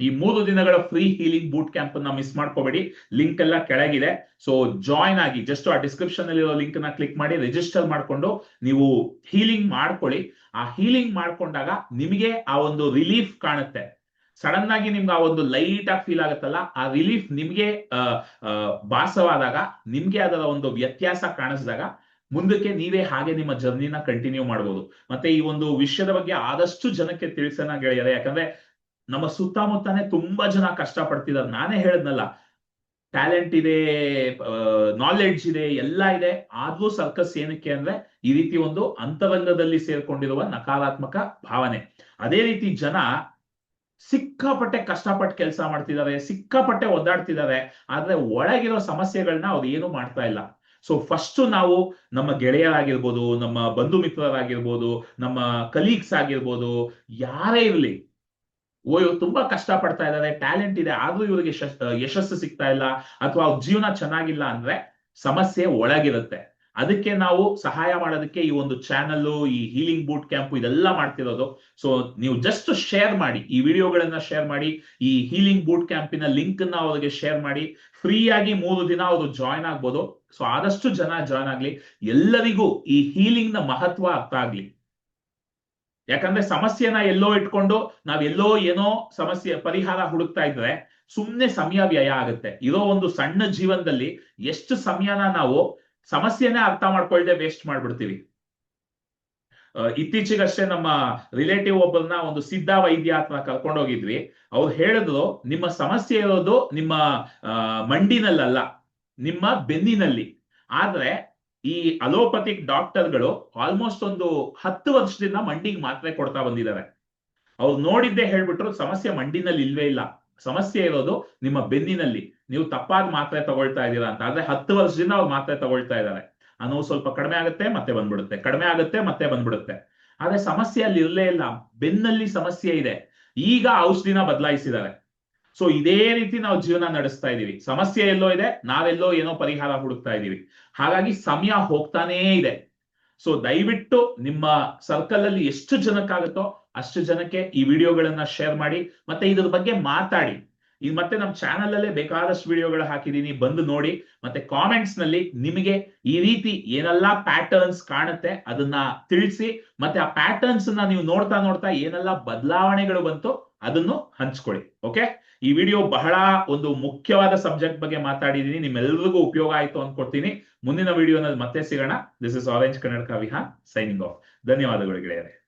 ಈ ಮೂರು ದಿನಗಳ ಫ್ರೀ ಹೀಲಿಂಗ್ ಬೂಟ್ ಕ್ಯಾಂಪ್ ಅನ್ನ ಮಿಸ್ ಮಾಡ್ಕೋಬೇಡಿ. ಲಿಂಕ್ ಎಲ್ಲ ಕೆಳಗಿದೆ. ಸೊ ಜಾಯ್ನ್ ಆಗಿ ಜಸ್ಟ್ ಆ ಡಿಸ್ಕ್ರಿಪ್ಷನ್ ಅಲ್ಲಿ ಲಿಂಕ್ನ ಕ್ಲಿಕ್ ಮಾಡಿ ರಿಜಿಸ್ಟರ್ ಮಾಡ್ಕೊಂಡು ನೀವು ಹೀಲಿಂಗ್ ಮಾಡ್ಕೊಳ್ಳಿ. ಆ ಹೀಲಿಂಗ್ ಮಾಡ್ಕೊಂಡಾಗ ನಿಮಗೆ ಆ ಒಂದು ರಿಲೀಫ್ ಕಾಣುತ್ತೆ. ಸಡನ್ ಆಗಿ ನಿಮ್ಗೆ ಆ ಒಂದು ಲೈಟ್ ಆಗಿ ಫೀಲ್ ಆಗುತ್ತಲ್ಲ, ಆ ರಿಲೀಫ್ ನಿಮ್ಗೆ ಭಾಸವಾದಾಗ, ನಿಮ್ಗೆ ಅದರ ಒಂದು ವ್ಯತ್ಯಾಸ ಕಾಣಿಸಿದಾಗ ಮುಂದಕ್ಕೆ ನೀವೇ ಹಾಗೆ ನಿಮ್ಮ ಜರ್ನಿನ ಕಂಟಿನ್ಯೂ ಮಾಡಬಹುದು ಮತ್ತೆ ಈ ಒಂದು ವಿಷಯದ ಬಗ್ಗೆ ಆದಷ್ಟು ಜನಕ್ಕೆ ತಿಳಿಸೋಣ ಗೆಳೆಯರೆ. ಯಾಕಂದ್ರೆ ನಮ್ಮ ಸುತ್ತಮುತ್ತಾನೆ ತುಂಬಾ ಜನ ಕಷ್ಟ ಪಡ್ತಿದ್ದಾರೆ ನಾನೇ ಹೇಳದ್ನಲ್ಲ ಟ್ಯಾಲೆಂಟ್ ಇದೆ ನಾಲೆಡ್ಜ್ ಇದೆ, ಎಲ್ಲ ಇದೆ. ಆದ್ರೂ ಸರ್ಕಸ್ ಏನಕ್ಕೆ ಅಂದ್ರೆ ಈ ರೀತಿ ಒಂದು ಅಂತರಂಗದಲ್ಲಿ ಸೇರ್ಕೊಂಡಿರುವ ನಕಾರಾತ್ಮಕ ಭಾವನೆ. ಅದೇ ರೀತಿ ಜನ ಸಿಕ್ಕಾಪಟ್ಟೆ ಕಷ್ಟಪಟ್ಟು ಕೆಲಸ ಮಾಡ್ತಿದ್ದಾರೆ ಸಿಕ್ಕಾಪಟ್ಟೆ ಒದ್ದಾಡ್ತಿದ್ದಾರೆ ಆದ್ರೆ ಒಳಗಿರೋ ಸಮಸ್ಯೆಗಳನ್ನ ಅವ್ರು ಏನು ಮಾಡ್ತಾ ಇಲ್ಲ. ಸೊ ಫಸ್ಟ್ ನಾವು ನಮ್ಮ ಗೆಳೆಯರಾಗಿರ್ಬೋದು ನಮ್ಮ ಬಂಧು ಮಿತ್ರರಾಗಿರ್ಬೋದು ನಮ್ಮ ಕಲೀಗ್ಸ್ ಆಗಿರ್ಬೋದು, ಯಾರೇ ಇರಲಿ, ಓ, ಇವ್ರು ತುಂಬಾ ಕಷ್ಟ ಪಡ್ತಾ ಇದ್ದಾರೆ ಟ್ಯಾಲೆಂಟ್ ಇದೆ, ಆದ್ರೂ ಇವರಿಗೆ ಯಶಸ್ಸು ಸಿಗ್ತಾ ಇಲ್ಲ, ಅಥವಾ ಅವ್ರ ಜೀವನ ಚೆನ್ನಾಗಿಲ್ಲ ಅಂದ್ರೆ ಸಮಸ್ಯೆ ಒಳಗಿರುತ್ತೆ. ಅದಕ್ಕೆ ನಾವು ಸಹಾಯ ಮಾಡೋದಕ್ಕೆ ಈ ಒಂದು ಚಾನಲ್ ಈ ಹೀಲಿಂಗ್ ಬೂಟ್ ಕ್ಯಾಂಪ್ ಇದೆಲ್ಲ ಮಾಡ್ತಿರೋದು. ಸೊ ನೀವು ಜಸ್ಟ್ ಶೇರ್ ಮಾಡಿ, ಈ ವಿಡಿಯೋಗಳನ್ನ ಶೇರ್ ಮಾಡಿ, ಈ ಹೀಲಿಂಗ್ ಬೂಟ್ ಕ್ಯಾಂಪಿನ ಲಿಂಕ್ ಅನ್ನ ಅವ್ರಿಗೆ ಶೇರ್ ಮಾಡಿ ಫ್ರೀಯಾಗಿ ಮೂರು ದಿನ ಅವರು ಜಾಯ್ನ್ ಆಗ್ಬೋದು. ಸೊ ಆದಷ್ಟು ಜನ ಜಾಯ್ನ್ ಆಗ್ಲಿ, ಎಲ್ಲರಿಗೂ ಈ ಹೀಲಿಂಗ್ನ ಮಹತ್ವ ಅರ್ಥ ಆಗ್ಲಿ. ಯಾಕಂದ್ರೆ ಸಮಸ್ಯೆನ ಎಲ್ಲೋ ಇಟ್ಕೊಂಡು ನಾವ್ ಎಲ್ಲೋ ಏನೋ ಸಮಸ್ಯೆ, ಪರಿಹಾರ ಹುಡುಕ್ತಾ ಇದ್ರೆ ಸುಮ್ನೆ ಸಮಯ ವ್ಯಯ ಆಗುತ್ತೆ. ಇರೋ ಒಂದು ಸಣ್ಣ ಜೀವನದಲ್ಲಿ ಎಷ್ಟು ಸಮಯನ ನಾವು ಸಮಸ್ಯೆನೇ ಅರ್ಥ ಮಾಡ್ಕೊಳ್ದೆ ವೇಸ್ಟ್ ಮಾಡ್ಬಿಡ್ತೀವಿ. ಇತ್ತೀಚೆಗಷ್ಟೇ ನಮ್ಮ ರಿಲೇಟಿವ್ ಒಬ್ಬರನ್ನ ಒಂದು ಸಿದ್ಧ ವೈದ್ಯ ಹತ್ರ ಕರ್ಕೊಂಡೋಗಿದ್ವಿ. ಅವ್ರು ಹೇಳಿದ್ರು, ನಿಮ್ಮ ಸಮಸ್ಯೆ ಇರೋದು ನಿಮ್ಮ ಮಂಡಿನಲ್ಲಲ್ಲ. ನಿಮ್ಮ ಬೆನ್ನಿನಲ್ಲಿ. ಆದ್ರೆ ಈ ಅಲೋಪತಿಕ್ ಡಾಕ್ಟರ್ಗಳು ಆಲ್ಮೋಸ್ಟ್ ಒಂದು ಹತ್ತು ವರ್ಷದಿಂದ ಮಂಡಿಗೆ ಮಾತ್ರೆ ಕೊಡ್ತಾ ಬಂದಿದ್ದಾರೆ. ಅವ್ರು ನೋಡಿದ್ದೇ ಹೇಳ್ಬಿಟ್ರು ಸಮಸ್ಯೆ ಮಂಡಿನಲ್ಲಿ ಇಲ್ವೇ ಇಲ್ಲ. ಸಮಸ್ಯೆ ಇರೋದು ನಿಮ್ಮ ಬೆನ್ನಿನಲ್ಲಿ. ನೀವು ತಪ್ಪಾದ ಮಾತ್ರೆ ತಗೊಳ್ತಾ ಇದ್ದೀರಾ ಅಂತ. ಆದ್ರೆ ಹತ್ತು ವರ್ಷದಿಂದ ಅವ್ರು ಮಾತ್ರೆ ತಗೊಳ್ತಾ ಇದ್ದಾರೆ. ನೋವು ಸ್ವಲ್ಪ ಕಡಿಮೆ ಆಗುತ್ತೆ, ಮತ್ತೆ ಬಂದ್ಬಿಡುತ್ತೆ. ಕಡಿಮೆ ಆಗುತ್ತೆ, ಮತ್ತೆ ಬಂದ್ಬಿಡುತ್ತೆ. ಆದ್ರೆ ಸಮಸ್ಯೆ ಅಲ್ಲಿ ಇರ್ಲೇ ಇಲ್ಲ. ಬೆನ್ನಲ್ಲಿ ಸಮಸ್ಯೆ ಇದೆ. ಈಗ ಔಷಧಿನ ಬದಲಾಯಿಸಿದ್ದಾರೆ. ಸೊ ಇದೇ ರೀತಿ ನಾವು ಜೀವನ ನಡೆಸ್ತಾ ಇದ್ದೀವಿ. ಸಮಸ್ಯೆ ಎಲ್ಲೋ ಇದೆ, ನಾವೆಲ್ಲೋ ಏನೋ ಪರಿಹಾರ ಹುಡುಕ್ತಾ ಇದೀವಿ ಹಾಗಾಗಿ ಸಮಯ ಹೋಗ್ತಾನೇ ಇದೆ. ಸೊ ದಯವಿಟ್ಟು ನಿಮ್ಮ ಸರ್ಕಲ್ ಅಲ್ಲಿ ಎಷ್ಟು ಜನಕ್ಕಾಗುತ್ತೋ ಅಷ್ಟು ಜನಕ್ಕೆ ಈ ವಿಡಿಯೋಗಳನ್ನ ಶೇರ್ ಮಾಡಿ, ಮತ್ತೆ ಇದ್ರ ಬಗ್ಗೆ ಮಾತಾಡಿ. ಇದು ಮತ್ತೆ ನಮ್ಮ ಚಾನಲ್ ಅಲ್ಲೇ ಬೇಕಾದಷ್ಟು ವಿಡಿಯೋಗಳು ಹಾಕಿದೀನಿ ಬಂದು ನೋಡಿ. ಮತ್ತೆ ಕಾಮೆಂಟ್ಸ್ನಲ್ಲಿ ನಿಮಗೆ ಈ ರೀತಿ ಏನೆಲ್ಲ ಪ್ಯಾಟರ್ನ್ಸ್ ಕಾಣುತ್ತೆ ಅದನ್ನ ತಿಳಿಸಿ, ಮತ್ತೆ ಆ ಪ್ಯಾಟರ್ನ್ಸ್ ನೀವು ನೋಡ್ತಾ ನೋಡ್ತಾ ಏನೆಲ್ಲ ಬದಲಾವಣೆಗಳು ಬಂತು ಅದನ್ನು ಹಂಚ್ಕೊಳ್ಳಿ ಓಕೆ ಈ ವಿಡಿಯೋ ಬಹಳ ಒಂದು ಮುಖ್ಯವಾದ ಸಬ್ಜೆಕ್ಟ್ ಬಗ್ಗೆ ಮಾತಾಡಿದೀನಿ ನಿಮ್ಮೆಲ್ಲರಿಗೂ ಉಪಯೋಗ ಆಯ್ತು ಅಂದ್ಕೊಡ್ತೀನಿ ಮುಂದಿನ ವಿಡಿಯೋನಲ್ಲಿ ಮತ್ತೆ ಸಿಗೋಣ. ದಿಸ್ ಇಸ್ ಆರೆಂಜ್ ಕನ್ನಡಕ ಕವಿಹ ಸೈನಿಂಗ್ ಆಫ್ ಧನ್ಯವಾದಗಳು ಗೆಳೆಯರೆ.